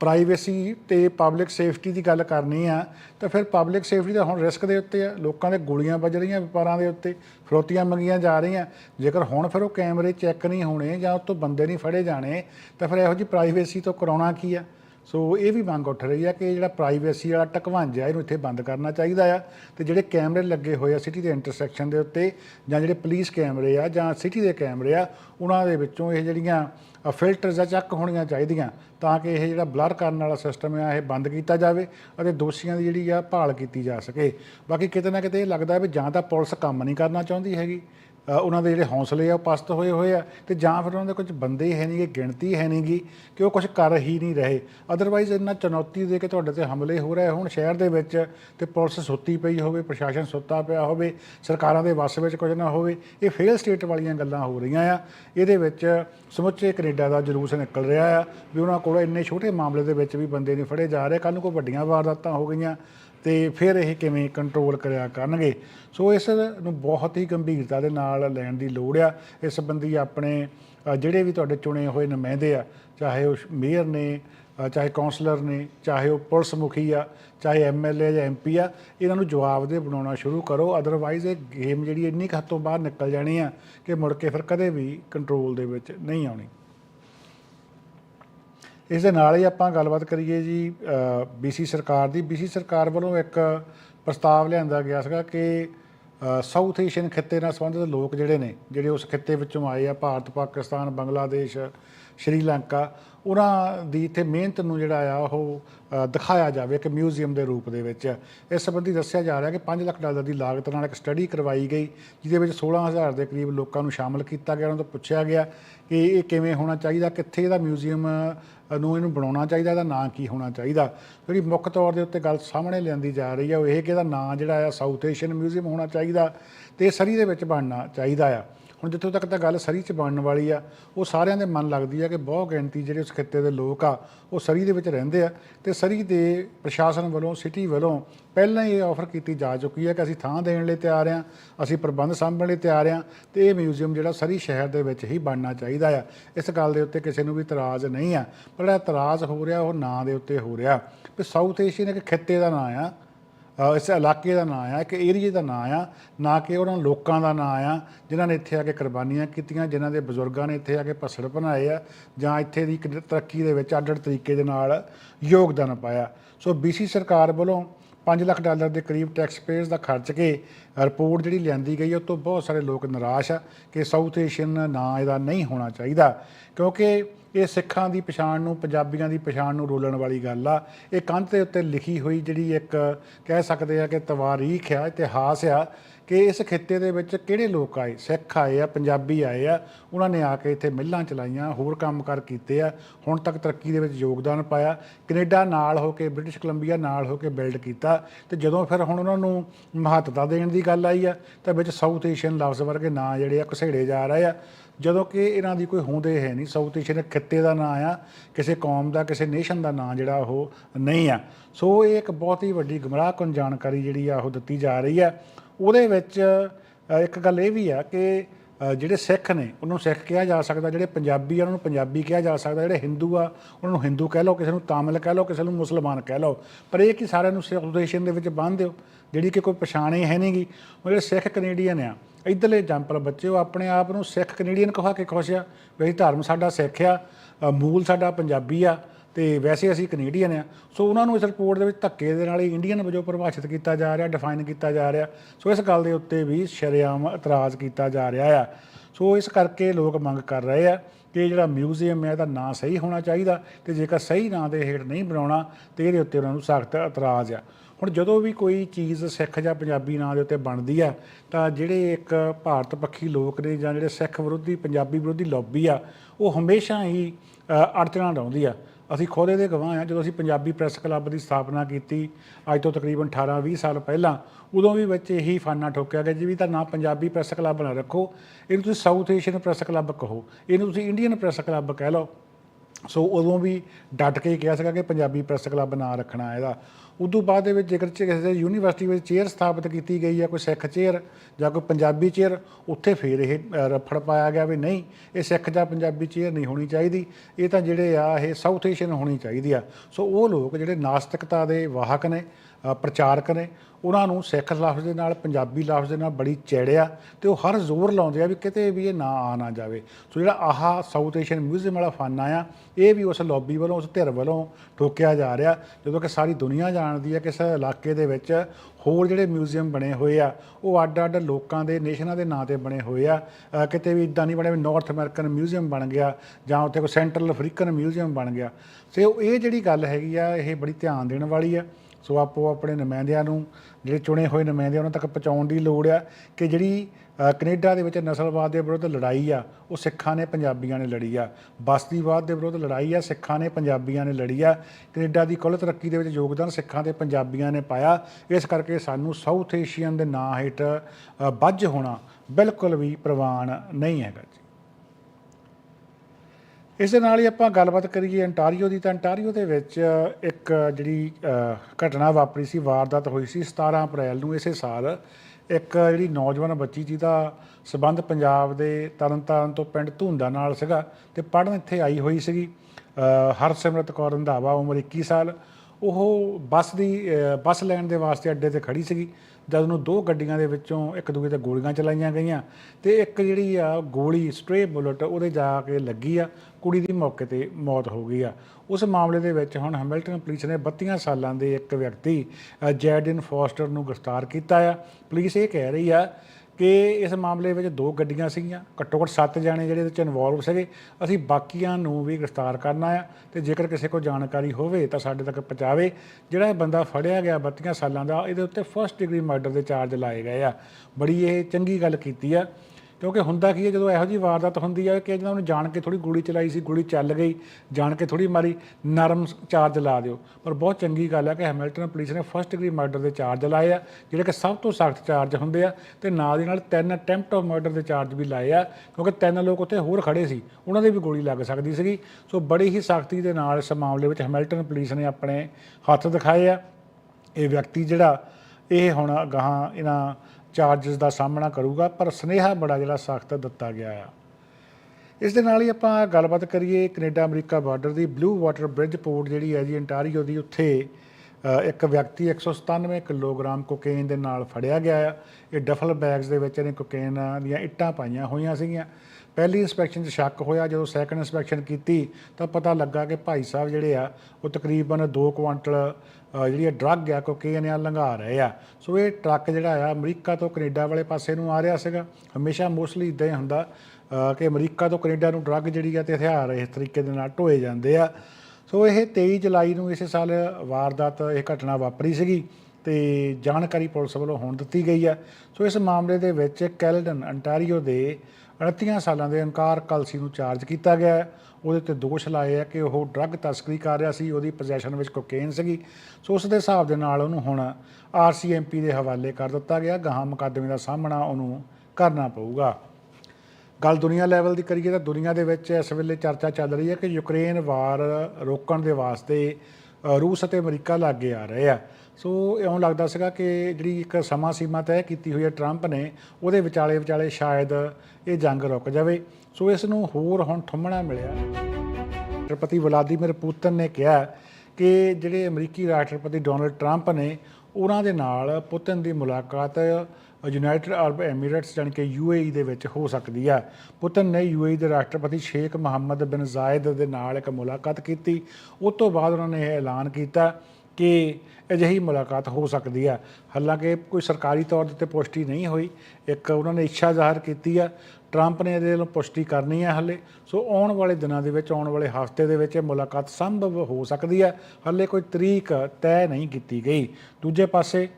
ਪ੍ਰਾਈਵੇਸੀ ਤੇ ਪਬਲਿਕ ਸੇਫਟੀ ਦੀ ਗੱਲ ਕਰਨੀ ਆ, ਤਾਂ ਫਿਰ ਪਬਲਿਕ ਸੇਫਟੀ ਦਾ ਹੁਣ ਰਿਸਕ ਦੇ ਉੱਤੇ ਆ। ਲੋਕਾਂ ਦੇ ਗੋਲੀਆਂ ਵੱਜ ਰਹੀਆਂ ਵਪਾਰਾਂ ਦੇ ਉੱਤੇ, ਫਰੋਤੀਆਂ ਮੰਗੀਆਂ ਜਾ ਰਹੀਆਂ। ਜੇਕਰ ਹੁਣ ਫਿਰ ਉਹ ਕੈਮਰੇ ਚੈੱਕ ਨਹੀਂ ਹੋਣੇ ਜਾਂ ਉਹ ਤੋਂ ਬੰਦੇ ਨਹੀਂ ਫੜੇ ਜਾਣੇ, ਤਾਂ ਫਿਰ ਇਹੋ ਜਿਹੀ ਪ੍ਰਾਈਵੇਸੀ ਤੋਂ ਕਰਾਉਣਾ ਕੀ ਆ? ਸੋ ਇਹ ਵੀ ਮੰਗ ਉੱਠ ਰਹੀ ਆ ਕਿ ਜਿਹੜਾ ਪ੍ਰਾਈਵੇਸੀ ਵਾਲਾ ਟਕਵਾਂਜਾ ਇਹਨੂੰ ਇੱਥੇ ਬੰਦ ਕਰਨਾ ਚਾਹੀਦਾ ਆ ਤੇ ਜਿਹੜੇ ਕੈਮਰੇ ਲੱਗੇ ਹੋਏ ਆ ਸਿਟੀ ਦੇ ਇੰਟਰਸੈਕਸ਼ਨ ਦੇ ਉੱਤੇ ਜਾਂ ਜਿਹੜੇ ਪੁਲਿਸ ਕੈਮਰੇ ਆ ਜਾਂ ਸਿਟੀ ਦੇ ਕੈਮਰੇ ਆ, ਉਹਨਾਂ ਦੇ ਵਿੱਚੋਂ ਇਹ ਜਿਹੜੀਆਂ ਫਿਲਟਰਸ ਆ ਚੱਕ ਹੋਣੀਆਂ ਚਾਹੀਦੀਆਂ ਤਾਂ ਕਿ ਇਹ ਜਿਹੜਾ ਬਲਰ ਕਰਨ ਵਾਲਾ ਸਿਸਟਮ ਆ, ਇਹ ਬੰਦ ਕੀਤਾ ਜਾਵੇ ਅਤੇ ਦੋਸ਼ੀਆਂ ਦੀ ਜਿਹੜੀ ਆ ਭਾਲ ਕੀਤੀ ਜਾ ਸਕੇ। ਬਾਕੀ ਕਿਤੇ ਨਾ ਕਿਤੇ ਇਹ ਲੱਗਦਾ ਵੀ ਜਾਂ ਤਾਂ ਪੁਲਿਸ ਕੰਮ ਨਹੀਂ ਕਰਨਾ ਚਾਹੁੰਦੀ ਹੈਗੀ ਉਹਨਾਂ ਦੇ ਜਿਹੜੇ ਹੌਸਲੇ ਆ, ਉਹ ਪਸਤ ਹੋਏ ਹੋਏ ਆ ਤੇ ਜਾਂ ਫਿਰ ਉਹਨਾਂ ਦੇ ਕੁਝ ਬੰਦੇ ਹੀ ਹੈ ਨਹੀਂਗੇ ਗਿਣਤੀ ਹੈ ਨਹੀਂਗੀ ਕਿ ਉਹ ਕੁਝ ਕਰ ਹੀ ਨਹੀਂ ਰਹੇ। ਅਦਰਵਾਈਜ਼ ਇੰਨਾ ਚੁਣੌਤੀ ਦੇ ਕੇ ਤੁਹਾਡੇ ਤੇ ਹਮਲੇ ਹੋ ਰਹੇ ਹੁਣ ਸ਼ਹਿਰ ਦੇ ਵਿੱਚ ਤੇ ਪੁਲਿਸ ਸੁੱਤੀ ਪਈ ਹੋਵੇ, ਪ੍ਰਸ਼ਾਸਨ ਸੁੱਤਾ ਪਿਆ ਹੋਵੇ, ਸਰਕਾਰਾਂ ਦੇ ਵੱਸ ਵਿੱਚ ਕੁਝ ਨਾ ਹੋਵੇ, ਇਹ ਫੇਲ ਸਟੇਟ ਵਾਲੀਆਂ ਗੱਲਾਂ ਹੋ ਰਹੀਆਂ ਆ। ਇਹਦੇ ਵਿੱਚ ਸਮੁੱਚੇ ਕੈਨੇਡਾ ਦਾ ਜਲੂਸ ਨਿਕਲ ਰਿਹਾ ਆ ਵੀ ਉਹਨਾਂ ਕੋਲ ਇੰਨੇ ਛੋਟੇ ਮਾਮਲੇ ਦੇ ਵਿੱਚ ਵੀ ਬੰਦੇ ਨਹੀਂ ਫੜੇ ਜਾ ਰਹੇ। ਕੱਲ ਨੂੰ ਕੋਈ ਵੱਡੀਆਂ ਵਾਰਦਾਤਾਂ ਹੋ ਗਈਆਂ। ਤੇ ਫਿਰ ਇਹ ਕਿਵੇਂ ਕੰਟਰੋਲ ਕਰਿਆ ਕਰਨਗੇ? ਸੋ ਇਸ ਨੂੰ ਬਹੁਤ ਹੀ ਗੰਭੀਰਤਾ ਦੇ ਨਾਲ ਲੈਣ ਦੀ ਲੋੜ ਆ। ਇਸ ਸੰਬੰਧੀ ਆਪਣੇ ਜਿਹੜੇ ਵੀ ਤੁਹਾਡੇ ਚੁਣੇ ਹੋਏ ਨੁਮਾਇੰਦੇ ਆ, ਚਾਹੇ ਉਹ ਮੇਅਰ ਨੇ ਚਾਹੇ ਕਾਉਂਸਲਰ ਨੇ, ਚਾਹੇ ਉਹ ਪੁਲਿਸ ਮੁਖੀ ਆ, ਚਾਹੇ ਐਮਐਲਏ ਜਾਂ ਐਮਪੀ ਆ, ਇਹਨਾਂ ਨੂੰ ਜਵਾਬਦੇਹ ਬਣਾਉਣਾ ਸ਼ੁਰੂ ਕਰੋ। ਅਦਰਵਾਈਜ਼ ਇਹ ਗੇਮ ਜਿਹੜੀ ਇੰਨੀ ਕੁ ਹੱਥੋਂ ਬਾਹਰ ਨਿਕਲ ਜਾਣੀ ਆ ਕਿ ਮੁੜ ਕੇ ਫਿਰ ਕਦੇ ਵੀ ਕੰਟਰੋਲ ਦੇ ਵਿੱਚ ਨਹੀਂ ਆਉਣੀ। ਇਸ ਦੇ ਨਾਲ ਹੀ ਆਪਾਂ ਗੱਲਬਾਤ ਕਰੀਏ ਜੀ ਬੀਸੀ ਸਰਕਾਰ ਦੀ। ਬੀਸੀ ਸਰਕਾਰ ਵੱਲੋਂ ਇੱਕ ਪ੍ਰਸਤਾਵ ਲਿਆਂਦਾ ਗਿਆ ਸੀਗਾ ਕਿ ਸਾਊਥ ਏਸ਼ੀਅਨ ਖਿੱਤੇ ਨਾਲ ਸੰਬੰਧਿਤ ਲੋਕ ਜਿਹੜੇ ਨੇ, ਜਿਹੜੇ ਉਸ ਖਿੱਤੇ ਵਿੱਚੋਂ ਆਏ ਆ, ਭਾਰਤ, ਪਾਕਿਸਤਾਨ, ਬੰਗਲਾਦੇਸ਼, ਸ਼੍ਰੀਲੰਕਾ, ਉਹਨਾਂ ਦੀ ਇੱਥੇ ਮਿਹਨਤ ਨੂੰ ਜਿਹੜਾ ਆ ਉਹ ਦਿਖਾਇਆ ਜਾਵੇ ਇੱਕ ਮਿਊਜ਼ੀਅਮ ਦੇ ਰੂਪ ਦੇ ਵਿੱਚ। ਇਸ ਸੰਬੰਧੀ ਦੱਸਿਆ ਜਾ ਰਿਹਾ ਕਿ 5 ਲੱਖ ਡਾਲਰ ਦੀ ਲਾਗਤ ਨਾਲ ਇੱਕ ਸਟੱਡੀ ਕਰਵਾਈ ਗਈ, ਜਿਹਦੇ ਵਿੱਚ 16000 ਦੇ ਕਰੀਬ ਲੋਕਾਂ ਨੂੰ ਸ਼ਾਮਲ ਕੀਤਾ ਗਿਆ। ਉਹਨਾਂ ਤੋਂ ਪੁੱਛਿਆ ਗਿਆ ਕਿ ਇਹ ਕਿਵੇਂ ਹੋਣਾ ਚਾਹੀਦਾ, ਕਿੱਥੇ ਇਹਦਾ ਮਿਊਜ਼ੀਅਮ ਨੂੰ ਇਹਨੂੰ ਬਣਾਉਣਾ ਚਾਹੀਦਾ ਇਹਦਾ ਨਾਂ ਕੀ ਹੋਣਾ ਚਾਹੀਦਾ। ਜਿਹੜੀ ਮੁੱਖ ਤੌਰ ਦੇ ਉੱਤੇ ਗੱਲ ਸਾਹਮਣੇ ਲਿਆਂਦੀ ਜਾ ਰਹੀ ਹੈ ਉਹ ਇਹ ਕਿ ਇਹਦਾ ਨਾਂ ਜਿਹੜਾ ਆ ਸਾਊਥ ਏਸ਼ੀਅਨ ਮਿਊਜ਼ੀਅਮ ਹੋਣਾ ਚਾਹੀਦਾ ਤੇ ਇਹ ਸਰੀ ਦੇ ਵਿੱਚ ਬਣਨਾ ਚਾਹੀਦਾ ਆ। ਹੁਣ ਜਿੱਥੋਂ ਤੱਕ ਤਾਂ ਗੱਲ ਸਰੀ 'ਚ ਬਣਨ ਵਾਲੀ ਆ, ਉਹ ਸਾਰਿਆਂ ਦੇ ਮਨ ਲੱਗਦੀ ਆ ਕਿ ਬਹੁਤ ਗਿਣਤੀ ਜਿਹੜੇ ਉਸ ਖਿੱਤੇ ਦੇ ਲੋਕ ਆ, ਉਹ ਸਰੀ ਦੇ ਵਿੱਚ ਰਹਿੰਦੇ ਆ। ਤੇ ਸਰੀ ਦੇ ਪ੍ਰਸ਼ਾਸਨ ਵੱਲੋਂ, ਸਿਟੀ ਵੱਲੋਂ ਪਹਿਲਾਂ ਹੀ ਇਹ ਆਫਰ ਕੀਤੀ ਜਾ ਚੁੱਕੀ ਹੈ ਕਿ ਅਸੀਂ ਥਾਂ ਦੇਣ ਲਈ ਤਿਆਰ ਆ, ਅਸੀਂ ਪ੍ਰਬੰਧ ਸਾਂਭਣ ਲਈ ਤਿਆਰ ਆ ਤੇ ਇਹ ਮਿਊਜ਼ੀਅਮ ਜਿਹੜਾ ਸਰੀ ਸ਼ਹਿਰ ਦੇ ਵਿੱਚ ਹੀ ਬਣਨਾ ਚਾਹੀਦਾ ਆ। ਇਸ ਗੱਲ ਦੇ ਉੱਤੇ ਕਿਸੇ ਨੂੰ ਵੀ ਇਤਰਾਜ਼ ਨਹੀਂ ਆ, ਪਰ ਜਿਹੜਾ ਇਤਰਾਜ਼ ਹੋ ਰਿਹਾ ਉਹ ਨਾਂ ਦੇ ਉੱਤੇ ਹੋ ਰਿਹਾ। ਵੀ ਸਾਊਥ ਏਸ਼ੀਅਨ ਇੱਕ ਖਿੱਤੇ ਦਾ ਨਾਂ ਆ। ਇਸ ਇਲਾਕੇ ਦਾ ਨਾਂ ਆ, ਇੱਕ ਏਰੀਏ ਦਾ ਨਾਂ ਆ, ਨਾ ਕਿ ਉਹਨਾਂ ਲੋਕਾਂ ਦਾ ਨਾਂ ਆ, ਜਿਨ੍ਹਾਂ ਨੇ ਇੱਥੇ ਆ ਕੇ ਕੁਰਬਾਨੀਆਂ ਕੀਤੀਆਂ, ਜਿਨ੍ਹਾਂ ਦੇ ਬਜ਼ੁਰਗਾਂ ਨੇ ਇੱਥੇ ਆ ਕੇ ਪਸੜ ਬਣਾਏ ਆ, ਜਾਂ ਇੱਥੇ ਦੀ ਇੱਕ ਤਰੱਕੀ ਦੇ ਵਿੱਚ ਅੱਡ ਅੱਡ ਤਰੀਕੇ ਦੇ ਨਾਲ ਯੋਗਦਾਨ ਪਾਇਆ। ਸੋ ਬੀਸੀ ਸਰਕਾਰ ਵੱਲੋਂ 5 ਲੱਖ ਡਾਲਰ ਦੇ ਕਰੀਬ ਟੈਕਸ ਪੇਅਰਸ ਦਾ ਖਰਚ ਕੇ ਰਿਪੋਰਟ ਜਿਹੜੀ ਲਿਆਂਦੀ ਗਈ, ਉਹ ਤੋਂ ਬਹੁਤ ਸਾਰੇ ਲੋਕ ਨਿਰਾਸ਼ ਆ ਕਿ ਸਾਊਥ ਏਸ਼ੀਅਨ ਨਾਂ ਇਹਦਾ ਨਹੀਂ ਹੋਣਾ ਚਾਹੀਦਾ, ਕਿਉਂਕਿ ਇਹ ਸਿੱਖਾਂ ਦੀ ਪਛਾਣ ਨੂੰ, ਪੰਜਾਬੀਆਂ ਦੀ ਪਛਾਣ ਨੂੰ ਰੋਲਣ ਵਾਲੀ ਗੱਲ ਆ। ਇਹ ਕੰਧ ਦੇ ਉੱਤੇ ਲਿਖੀ ਹੋਈ ਜਿਹੜੀ ਇੱਕ ਕਹਿ ਸਕਦੇ ਆ ਕਿ ਤਵਾਰੀਖ ਆ, ਇਤਿਹਾਸ ਆ, ਕਿ ਇਸ ਖਿੱਤੇ ਦੇ ਵਿੱਚ ਕਿਹੜੇ ਲੋਕ ਆਏ? ਸਿੱਖ ਆਏ ਆ, ਪੰਜਾਬੀ ਆਏ ਆ, ਉਹਨਾਂ ਨੇ ਆ ਕੇ ਇੱਥੇ ਮਿੱਲਾਂ ਚਲਾਈਆਂ, ਹੋਰ ਕੰਮਕਾਰ ਕੀਤੇ ਆ। ਹੁਣ ਤੱਕ ਤਰੱਕੀ ਦੇ ਵਿੱਚ ਯੋਗਦਾਨ ਪਾਇਆ। ਕੈਨੇਡਾ ਨਾਲ ਹੋ ਕੇ, ਬ੍ਰਿਟਿਸ਼ ਕੋਲੰਬੀਆ ਨਾਲ ਹੋ ਕੇ ਬਿਲਡ ਕੀਤਾ ਤੇ ਜਦੋਂ ਫਿਰ ਹੁਣ ਉਹਨਾਂ ਨੂੰ ਮਹੱਤਤਾ ਦੇਣ ਦੀ ਗੱਲ ਆਈ ਆ, ਤਾਂ ਵਿੱਚ ਸਾਊਥ ਏਸ਼ੀਅਨ ਲਫ਼ਜ਼ ਵਰਗੇ ਨਾਂ ਜਿਹੜੇ ਆ ਘਸੇੜੇ ਜਾ ਰਹੇ ਆ। ਜਦੋਂ ਕਿ ਇਹਨਾਂ ਦੀ ਕੋਈ ਹੁੰਦੇ ਹੈ ਨਹੀਂ ਸਾਊਥ ਏਸ਼ੀਅਨ ਖਿੱਤੇ ਦਾ ਨਾਂ ਆ, ਕਿਸੇ ਕੌਮ ਦਾ, ਕਿਸੇ ਨੇਸ਼ਨ ਦਾ ਨਾਂ ਜਿਹੜਾ ਉਹ ਨਹੀਂ ਆ। ਸੋ ਇਹ ਇੱਕ ਬਹੁਤ ਹੀ ਵੱਡੀ ਗੁੰਮਰਾਹਕੁਨ ਜਾਣਕਾਰੀ ਜਿਹੜੀ ਆ ਉਹ ਦਿੱਤੀ ਜਾ ਰਹੀ ਆ। ਉਹਦੇ ਵਿੱਚ ਇੱਕ ਗੱਲ ਇਹ ਵੀ ਆ ਕਿ ਜਿਹੜੇ ਸਿੱਖ ਨੇ, ਉਹਨਾਂ ਨੂੰ ਸਿੱਖ ਕਿਹਾ ਜਾ ਸਕਦਾ, ਜਿਹੜੇ ਪੰਜਾਬੀ ਆ, ਉਹਨਾਂ ਨੂੰ ਪੰਜਾਬੀ ਕਿਹਾ ਜਾ ਸਕਦਾ, ਜਿਹੜੇ ਹਿੰਦੂ ਆ, ਉਹਨਾਂ ਨੂੰ ਹਿੰਦੂ ਕਹਿ ਲਓ, ਕਿਸੇ ਨੂੰ ਤਾਮਿਲ ਕਹਿ ਲਓ, ਕਿਸੇ ਨੂੰ ਮੁਸਲਮਾਨ ਕਹਿ ਲਓ। ਪਰ ਇਹ ਕਿ ਸਾਰਿਆਂ ਨੂੰ ਸਿੱਖ ਦੇਸ਼ਨ ਦੇ ਵਿੱਚ ਬੰਨ੍ਹ ਦਿਓ, ਜਿਹੜੀ ਕਿ ਕੋਈ ਪਛਾਣ ਹੀ ਹੈ ਨਹੀਂਗੀ ਉਹ ਜਿਹੜੇ ਸਿੱਖ ਕੈਨੇਡੀਅਨ ਆ, ਇੱਧਰਲੇ ਐਗਜ਼ਾਮਪਲ ਬੱਚੇ ਉਹ ਆਪਣੇ ਆਪ ਨੂੰ ਸਿੱਖ ਕੈਨੇਡੀਅਨ ਕਹਾ ਕੇ ਖੁਸ਼ ਆ, ਵੀ ਅਸੀਂ ਧਰਮ ਸਾਡਾ ਸਿੱਖ ਆ ਮੂਲ ਸਾਡਾ ਪੰਜਾਬੀ ਆ ਤੇ ਵੈਸੇ ਅਸੀਂ ਕੈਨੇਡੀਅਨ ਆ। ਸੋ ਉਹਨਾਂ ਨੂੰ ਇਸ ਰਿਪੋਰਟ ਦੇ ਵਿੱਚ ਧੱਕੇ ਦੇ ਨਾਲ ਹੀ ਇੰਡੀਅਨ ਵਜੋਂ ਪਰਿਭਾਸ਼ਿਤ ਕੀਤਾ ਜਾ ਰਿਹਾ ਡਿਫਾਈਨ ਕੀਤਾ ਜਾ ਰਿਹਾ। ਸੋ ਇਸ ਗੱਲ ਦੇ ਉੱਤੇ ਵੀ ਸ਼ਰੇਆਮ ਇਤਰਾਜ਼ ਕੀਤਾ ਜਾ ਰਿਹਾ ਆ। ਸੋ ਇਸ ਕਰਕੇ ਲੋਕ ਮੰਗ ਕਰ ਰਹੇ ਆ ਕਿ ਜਿਹੜਾ ਮਿਊਜ਼ੀਅਮ ਹੈ ਇਹਦਾ ਨਾਂ ਸਹੀ ਹੋਣਾ ਚਾਹੀਦਾ ਤੇ ਜੇਕਰ ਸਹੀ ਨਾਂ ਦੇ ਹੇਠ ਨਹੀਂ ਬਣਾਉਣਾ ਤੇ ਇਹਦੇ ਉੱਤੇ ਉਹਨਾਂ ਨੂੰ ਸਖਤ ਇਤਰਾਜ਼ ਆ। ਹੁਣ ਜਦੋਂ ਵੀ ਕੋਈ ਚੀਜ਼ ਸਿੱਖ ਜਾਂ ਪੰਜਾਬੀ ਨਾਂ ਦੇ ਉੱਤੇ ਬਣਦੀ ਆ ਤਾਂ ਜਿਹੜੇ ਇੱਕ ਭਾਰਤ ਪੱਖੀ ਲੋਕ ਨੇ ਜਾਂ ਜਿਹੜੇ ਸਿੱਖ ਵਿਰੋਧੀ ਪੰਜਾਬੀ ਵਿਰੋਧੀ ਲੌਬੀ ਆ ਉਹ ਹਮੇਸ਼ਾ ਹੀ ਅ, ਅੜਚਣਾ ਲਾਉਂਦੀ ਆ। ਅਸੀਂ ਖੁਦ ਇਹਦੇ ਗਵਾਹ ਆ ਜਦੋਂ ਅਸੀਂ ਪੰਜਾਬੀ ਪ੍ਰੈਸ ਕਲੱਬ ਦੀ ਸਥਾਪਨਾ ਕੀਤੀ, ਅੱਜ ਤੋਂ ਤਕਰੀਬਨ 18 20 ਸਾਲ ਪਹਿਲਾਂ, ਉਦੋਂ ਵੀ ਵਿੱਚ ਇਹੀ ਫਾਨਾ ਠੋਕਿਆ ਗਿਆ, ਜੀ ਵੀ ਤਾਂ ਨਾ ਪੰਜਾਬੀ ਪ੍ਰੈਸ ਕਲੱਬ ਨਾ ਰੱਖੋ, ਇਹਨੂੰ ਤੁਸੀਂ ਸਾਊਥ ਏਸ਼ੀਅਨ ਪ੍ਰੈਸ ਕਲੱਬ ਕਹੋ, ਇਹਨੂੰ ਤੁਸੀਂ ਇੰਡੀਅਨ ਪ੍ਰੈਸ ਕਲੱਬ ਕਹਿ ਲਓ। ਸੋ ਉਦੋਂ ਵੀ ਡਟ ਕੇ ਕਿਹਾ ਸੀਗਾ ਕਿ ਪੰਜਾਬੀ ਪ੍ਰੈਸ ਕਲੱਬ ਨਾ ਰੱਖਣਾ ਇਹਦਾ। ਉਦੋਂ ਬਾਅਦ ਦੇ ਵਿੱਚ ਜੇਕਰ ਕਿਸੇ ਯੂਨੀਵਰਸਿਟੀ ਵਿੱਚ ਚੇਅਰ ਸਥਾਪਿਤ ਕੀਤੀ ਗਈ ਹੈ ਕੋਈ ਸਿੱਖ ਚੇਅਰ ਜਾਂ ਕੋਈ ਪੰਜਾਬੀ ਚੇਅਰ ਉੱਥੇ ਫੇਰ ਇਹ ਅ, ਰਫੜ ਪਾਇਆ ਗਿਆ ਵੀ ਨਹੀਂ ਇਹ ਸਿੱਖ ਜਾਂ ਪੰਜਾਬੀ ਚੇਅਰ ਨਹੀਂ ਹੋਣੀ ਚਾਹੀਦੀ। ਇਹ ਤਾਂ ਜਿਹੜੇ ਆ ਇਹ ਸਾਊਥ ਏਸ਼ੀਅਨ ਹੋਣੀ ਚਾਹੀਦੀ ਆ। ਸੋ ਉਹ ਲੋਕ ਜਿਹੜੇ ਨਾਸਤਿਕਤਾ ਦੇ ਵਾਹਕ ਨੇ ਪ੍ਰਚਾਰਕ ਨੇ ਉਹਨਾਂ ਨੂੰ ਸਿੱਖ ਲਫ਼ਜ਼ ਦੇ ਨਾਲ ਪੰਜਾਬੀ ਲਫ਼ਜ਼ ਦੇ ਨਾਲ ਬੜੀ ਚਿੜਿਆ ਤੇ ਉਹ ਹਰ ਜ਼ੋਰ ਲਾਉਂਦੇ ਆ ਵੀ ਕਿਤੇ ਵੀ ਇਹ ਨਾ ਆ ਨਾ ਜਾਵੇ। ਸੋ ਜਿਹੜਾ ਆਹ ਸਾਊਥ ਏਸ਼ੀਅਨ ਮਿਊਜ਼ੀਅਮ ਵਾਲਾ ਫਨ ਆਇਆ ਇਹ ਵੀ ਉਸ ਲੌਬੀ ਵੱਲੋਂ ਉਸ ਧਿਰ ਵੱਲੋਂ ਠੋਕਿਆ ਜਾ ਰਿਹਾ। ਜਦੋਂ ਕਿ ਸਾਰੀ ਦੁਨੀਆ ਜਾਣ ਜਾਣਦੀ ਹੈ ਕਿ ਇਸ ਇਲਾਕੇ ਦੇ ਵਿੱਚ। ਹੋਰ ਜਿਹੜੇ ਮਿਊਜ਼ੀਅਮ ਬਣੇ ਹੋਏ ਆ ਉਹ ਅੱਡ-ਅੱਡ ਲੋਕਾਂ ਦੇ ਨੇਸ਼ਨਾਂ ਦੇ ਨਾਂ ਤੇ ਬਣੇ ਹੋਏ ਆ। ਅ, ਕਿਤੇ ਵੀ ਇਦਾਂ ਨਹੀਂ ਬਣਿਆ ਵੀ ਨਾਰਥ ਅਮਰੀਕਨ ਮਿਊਜ਼ੀਅਮ ਬਣ ਗਿਆ ਜਾਂ ਉੱਥੇ ਕੋਈ ਸੈਂਟਰਲ ਅਫਰੀਕਨ ਮਿਊਜ਼ੀਅਮ ਬਣ ਗਿਆ। ਸੋ ਇਹ ਜਿਹੜੀ ਗੱਲ ਹੈਗੀ ਆ ਇਹ ਬੜੀ ਧਿਆਨ ਦੇਣ ਵਾਲੀ ਆ। ਸੋ ਆਪੋ ਆਪਣੇ ਨੁਮਾਇੰਦਿਆਂ ਨੂੰ ਜਿਹੜੇ ਚੁਣੇ ਹੋਏ ਨੁਮਾਇੰਦੇ ਉਹਨਾਂ ਤੱਕ ਪਹੁੰਚਾਉਣ ਦੀ ਲੋੜ ਆ ਕਿ ਜਿਹੜੀ ਕੈਨੇਡਾ ਦੇ ਵਿੱਚ ਨਸਲਵਾਦ ਦੇ ਵਿਰੁੱਧ ਲੜਾਈ ਆ ਉਹ ਸਿੱਖਾਂ ਨੇ ਪੰਜਾਬੀਆਂ ਨੇ ਲੜੀ ਆ। ਬਸਤੀਵਾਦ ਦੇ ਵਿਰੁੱਧ ਲੜਾਈ ਆ ਸਿੱਖਾਂ ਨੇ ਪੰਜਾਬੀਆਂ ਨੇ ਲੜੀ ਆ। ਕੈਨੇਡਾ ਦੀ ਕੁੱਲ ਤਰੱਕੀ ਦੇ ਵਿੱਚ ਯੋਗਦਾਨ ਸਿੱਖਾਂ ਤੇ ਪੰਜਾਬੀਆਂ ਨੇ ਪਾਇਆ। ਇਸ ਕਰਕੇ ਸਾਨੂੰ ਸਾਊਥ ਏਸ਼ੀਅਨ ਦੇ ਨਾਂ ਹੇਠ ਅ, ਬੱਝ ਹੋਣਾ ਬਿਲਕੁਲ ਵੀ ਪ੍ਰਵਾਨ ਨਹੀਂ ਹੈਗਾ ਜੀ। ਇਸ ਦੇ ਨਾਲ ਹੀ ਆਪਾਂ ਗੱਲਬਾਤ ਕਰੀਏ ਅੰਟਾਰੀਓ ਦੀ ਤਾਂ ਅੰਟਾਰੀਓ ਦੇ ਵਿੱਚ ਇੱਕ ਜਿਹੜੀ ਘਟਨਾ ਵਾਪਰੀ ਸੀ ਵਾਰਦਾਤ ਹੋਈ ਸੀ 17 ਅਪ੍ਰੈਲ ਨੂੰ ਇਸੇ ਸਾਲ। ਇੱਕ ਜਿਹੜੀ ਨੌਜਵਾਨ ਬੱਚੀ ਜਿਹਦਾ ਸਬੰਧ ਪੰਜਾਬ ਦੇ ਤਰਨਤਾਰਨ ਤੋਂ ਪਿੰਡ ਧੁੰਦਾ ਨਾਲ ਸੀਗਾ ਤੇ ਪੜ੍ਹਨ ਇੱਥੇ ਆਈ ਹੋਈ ਸੀਗੀ ਹਰਸਿਮਰਤ ਕੌਰ ਰੰਧਾਵਾ, ਉਮਰ 21 ਸਾਲ। ਉਹ ਬੱਸ ਦੀ ਬੱਸ ਲੈਣ ਦੇ ਵਾਸਤੇ ਅੱਡੇ ਤੇ ਖੜੀ ਸੀਗੀ। ਜਦ ਨੂੰ ਦੋ ਗੱਡੀਆਂ ਦੇ ਵਿੱਚੋਂ ਇੱਕ ਦੂਜੇ ਤੇ ਗੋਲੀਆਂ ਚਲਾਈਆਂ ਗਈਆਂ ਤੇ ਇੱਕ ਜਿਹੜੀ ਆ ਗੋਲੀ ਸਟ੍ਰੇ ਬੁਲਟ ਉਹਦੇ ਜਾ ਕੇ ਲੱਗੀ ਆ ਕੁੜੀ ਦੀ ਮੌਕੇ ਤੇ ਮੌਤ ਹੋ ਗਈ ਆ। ਉਸ ਮਾਮਲੇ ਦੇ ਵਿੱਚ ਹੁਣ ਹੈਮਿਲਟਨ ਪੁਲਿਸ ਨੇ 32 ਸਾਲਾਂ ਦੇ ਇੱਕ ਵਿਅਕਤੀ ਅ, ਜੈਡਿਨ ਫੋਸਟਰ ਨੂੰ ਗ੍ਰਿਫਤਾਰ ਕੀਤਾ ਆ। ਪੁਲਿਸ ਇਹ ਕਹਿ ਰਹੀ ਆ ਕਿ ਇਸ ਮਾਮਲੇ ਵਿੱਚ ਦੋ ਗੱਡੀਆਂ ਸੀਗੀਆਂ, ਘੱਟੋ ਘੱਟ 7 ਜਾਣੇ ਜਿਹੜੇ ਇਹਦੇ ਚ ਇਨਵੋਲਵ ਸੀਗੇ, ਅਸੀਂ ਬਾਕੀਆਂ ਨੂੰ ਵੀ ਗ੍ਰਿਫਤਾਰ ਕਰਨਾ ਆ ਤੇ ਜੇਕਰ ਕਿਸੇ ਕੋਲ ਜਾਣਕਾਰੀ ਹੋਵੇ ਤਾਂ ਸਾਡੇ ਤੱਕ ਪਹੁੰਚਾਵੇ। ਜਿਹੜਾ ਇਹ ਬੰਦਾ ਫੜਿਆ ਗਿਆ 32 ਸਾਲਾਂ ਦਾ, ਇਹਦੇ ਉੱਤੇ ਫਰਸਟ ਡਿਗਰੀ ਮਰਡਰ ਦੇ ਚਾਰਜ ਲਾਏ ਗਏ ਆ। ਬੜੀ ਇਹ ਚੰਗੀ ਗੱਲ ਕੀਤੀ ਆ। ਕਿਉਂਕਿ ਹੁੰਦਾ ਕੀ ਹੈ, ਜਦੋਂ ਇਹੋ ਜਿਹੀ ਵਾਰਦਾਤ ਹੁੰਦੀ ਹੈ ਕਿ ਜਿਹਨਾਂ ਨੂੰ ਜਾਣ ਕੇ ਥੋੜੀ ਗੋਲੀ ਚਲਾਈ ਸੀ, ਗੋਲੀ ਚੱਲ ਗਈ, ਜਾਣ ਕੇ ਥੋੜੀ ਮਾਰੀ, ਨਰਮ ਚਾਰਜ ਲਾ ਦਿਓ। ਪਰ ਬਹੁਤ ਚੰਗੀ ਗੱਲ ਹੈ ਕਿ ਹੈਮਿਲਟਨ ਪੁਲਿਸ ਨੇ ਫਸਟ ਡਿਗਰੀ ਮਰਡਰ ਦੇ ਚਾਰਜ ਲਾਏ ਆ, ਜਿਹੜੇ ਕਿ ਸਭ ਤੋਂ ਸਖਤ ਚਾਰਜ ਹੁੰਦੇ ਆ ਤੇ ਨਾਲ ਦੀ ਨਾਲ ਤਿੰਨ ਅਟੈਂਪਟ ਆਫ ਮਰਡਰ ਦੇ ਚਾਰਜ ਵੀ ਲਾਏ ਆ, ਕਿਉਂਕਿ ਤਿੰਨ ਲੋਕ ਉੱਥੇ ਹੋਰ ਖੜੇ ਸੀ, ਉਹਨਾਂ ਦੇ ਵੀ ਗੋਲੀ ਲੱਗ ਸਕਦੀ ਸੀਗੀ। ਸੋ ਬੜੀ ਹੀ ਸਖਤੀ ਦੇ ਨਾਲ ਇਸ ਮਾਮਲੇ ਵਿੱਚ ਹੈਮਿਲਟਨ ਪੁਲਿਸ ਨੇ ਆਪਣੇ ਹੱਥ ਦਿਖਾਏ ਆ। ਇਹ ਵਿਅਕਤੀ ਜਿਹੜਾ, ਇਹ ਹੁਣ ਗਾਹਾਂ ਇਹਨਾਂ ਚਾਰजेस ਦਾ ਸਾਹਮਣਾ ਕਰੂਗਾ ਪਰ ਸਨੇਹਾ ਬੜਾ ਜਿਹੜਾ ਸਖਤ ਦਿੱਤਾ ਗਿਆ ਆ। ਇਸ ਦੇ ਨਾਲ ਹੀ ਆਪਾਂ ਗੱਲਬਾਤ ਕਰੀਏ ਕੈਨੇਡਾ ਅਮਰੀਕਾ ਬਾਰਡਰ ਦੀ ਬਲੂ ਵਾਟਰ ਬ੍ਰਿਜ ਪੋਰਟ ਜਿਹੜੀ ਹੈ ਜੀ ਅੰਟਾਰੀਓ ਦੀ ਉੱਥੇ ਅ, ਇੱਕ ਵਿਅਕਤੀ 197 ਕਿਲੋਗ੍ਰਾਮ ਕੋਕੇਨ ਦੇ ਨਾਲ ਫੜਿਆ ਗਿਆ ਆ। ਇਹ ਡਫਲ ਬੈਗਸ ਦੇ ਵਿੱਚ ਇਹਨੇ ਕੋਕੇਨ ਦੀਆਂ ਇੱਟਾਂ ਪਾਈਆਂ ਹੋਈਆਂ ਸੀਗੀਆਂ। ਪਹਿਲੀ ਇਨਸਪੈਕਸ਼ਨ 'ਚ ਸ਼ੱਕ ਹੋਇਆ ਜਦੋਂ ਸੈਕੰਡ ਇਨਸਪੈਕਸ਼ਨ ਕੀਤੀ ਤਾਂ ਪਤਾ ਲੱਗਾ ਕਿ ਭਾਈ ਸਾਹਿਬ ਜਿਹੜੇ ਆ ਉਹ ਤਕਰੀਬਨ 2 ਕੁਆਂਟਲ ਜਿਹੜੀ ਆ ਡਰੱਗ ਆ ਕੋਕੇਨ ਆ, ਲੰਘਾ ਰਹੇ ਆ। ਸੋ ਇਹ ਟਰੱਕ ਜਿਹੜਾ ਆ, ਅਮਰੀਕਾ ਤੋਂ ਕੈਨੇਡਾ ਵਾਲੇ ਪਾਸੇ ਨੂੰ ਆ ਰਿਹਾ ਸੀਗਾ। ਹਮੇਸ਼ਾ ਮੋਸਟਲੀ ਇਦਾਂ ਹੀ ਹੁੰਦਾ ਕਿ ਅਮਰੀਕਾ ਤੋਂ ਕੈਨੇਡਾ ਨੂੰ ਡਰੱਗ ਜਿਹੜੀ ਆ ਤੇ ਹਥਿਆਰ ਇਸ ਤਰੀਕੇ ਦੇ ਨਾਲ ਢੋਏ ਜਾਂਦੇ ਆ। ਸੋ ਇਹ 23 ਜੁਲਾਈ ਨੂੰ ਇਸੇ ਸਾਲ ਵਾਰਦਾਤ, ਇਹ ਘਟਨਾ ਵਾਪਰੀ ਸੀਗੀ ਤੇ ਜਾਣਕਾਰੀ ਪੁਲਿਸ ਵੱਲੋਂ ਹੁਣ ਦਿੱਤੀ ਗਈ ਆ। ਸੋ ਇਸ ਮਾਮਲੇ ਦੇ ਵਿੱਚ ਕੈਲਡਨ ਅੰਟਾਰੀਓ ਦੇ 38 ਸਾਲਾਂ ਦੇ ਅੰਕਾਰ ਕਲਸੀ ਨੂੰ ਚਾਰਜ ਕੀਤਾ ਗਿਆ। ਉਹਦੇ ਤੇ ਦੋਸ਼ ਲਾਏ ਆ ਕਿ ਉਹ ਡਰੱਗ ਤਸਕਰੀ ਕਰ ਰਿਹਾ ਸੀ, ਉਹਦੀ ਪੋਜੈਸ਼ਨ ਵਿੱਚ ਕੋਕੇਨ ਸੀਗੀ। ਸੋ ਉਸ ਦੇ ਹਿਸਾਬ ਦੇ ਨਾਲ ਉਹਨੂੰ ਹੁਣ ਆਰਸੀਐਮਪੀ ਦੇ ਹਵਾਲੇ ਕਰ ਦਿੱਤਾ ਗਿਆ। ਗਾਹਾਂ ਮੁਕੱਦਮੇ ਦਾ ਸਾਹਮਣਾ ਉਹਨੂੰ ਕਰਨਾ ਪਊਗਾ। ਗੱਲ ਦੁਨੀਆ ਲੈਵਲ ਦੀ ਕਰੀਏ ਤਾਂ ਦੁਨੀਆ ਦੇ ਵਿੱਚ ਇਸ ਵੇਲੇ ਚਰਚਾ ਚੱਲ ਰਹੀ ਹੈ ਕਿ ਯੂਕਰੇਨ ਵਾਰ ਰੋਕਣ ਦੇ ਵਾਸਤੇ ਰੂਸ ਅਤੇ ਅਮਰੀਕਾ ਲਾਗੇ ਆ ਰਹੇ ਆ। ਸੋ ਇਉਂ ਲੱਗਦਾ ਸੀਗਾ ਕਿ ਜਿਹੜੀ ਇੱਕ ਸਮਾਂ ਸੀਮਾ ਤੈਅ ਕੀਤੀ ਹੋਈ ਹੈ ਟਰੰਪ ਨੇ, ਉਹਦੇ ਵਿਚਾਲੇ ਵਿਚਾਲੇ ਸ਼ਾਇਦ ਇਹ ਜੰਗ ਰੁਕ ਜਾਵੇ। ਸੋ ਇਸ ਨੂੰ ਹੋਰ ਹੁਣ ਠੁੰਮਣਾ ਮਿਲਿਆ। ਰਾਸ਼ਟਰਪਤੀ ਵਲਾਦੀਮੀਰ ਪੁਤਿਨ ਨੇ ਕਿਹਾ ਕਿ ਜਿਹੜੇ ਅਮਰੀਕੀ ਰਾਸ਼ਟਰਪਤੀ ਡੋਨਲਡ ਟਰੰਪ ਨੇ, ਉਹਨਾਂ ਦੇ ਨਾਲ ਪੁਤਿਨ ਦੀ ਮੁਲਾਕਾਤ ਯੂਨਾਈਟਿਡ ਅਰਬ ਐਮੀਰੇਟਸ ਜਾਣੀ ਕਿ ਯੂਏਈ ਦੇ ਵਿੱਚ ਹੋ ਸਕਦੀ ਹੈ ਪੁਤਨ ਨੇ ਯੂਏਈ ਦੇ ਰਾਸ਼ਟਰਪਤੀ ਸ਼ੇਖ ਮੁਹੰਮਦ ਬਿਨ ਜ਼ਾਇਦ ਦੇ ਨਾਲ ਇੱਕ ਮੁਲਾਕਾਤ ਕੀਤੀ। ਉਸ ਤੋਂ ਬਾਅਦ ਉਹਨਾਂ ਨੇ ਇਹ ਐਲਾਨ ਕੀਤਾ ਕਿ ਅਜਿਹੀ ਮੁਲਾਕਾਤ ਹੋ ਸਕਦੀ ਹੈ ਹਾਲਾਂਕਿ ਕੋਈ ਸਰਕਾਰੀ ਤੌਰ ਤੇ ਪੁਸ਼ਟੀ ਨਹੀਂ ਹੋਈ। ਇੱਕ ਉਹਨਾਂ ਨੇ ਇੱਛਾ ਜ਼ਾਹਰ ਕੀਤੀ ਆ। ਟਰੰਪ ਨੇ ਇਹਦੇ ਵੱਲੋਂ ਪੁਸ਼ਟੀ ਕਰਨੀ ਹੈ ਹੱਲੇ। ਸੋ ਆਉਣ ਵਾਲੇ ਦਿਨਾਂ ਦੇ ਵਿੱਚ, ਆਉਣ ਵਾਲੇ ਹਫ਼ਤੇ ਦੇ ਵਿੱਚ ਇਹ ਮੁਲਾਕਾਤ ਸੰਭਵ ਹੋ ਸਕਦੀ ਹੈ ਹੱਲੇ ਕੋਈ ਤਰੀਕ ਤੈਅ ਨਹੀਂ ਕੀਤੀ ਗਈ। ਦੂਜੇ ਪਾਸੇ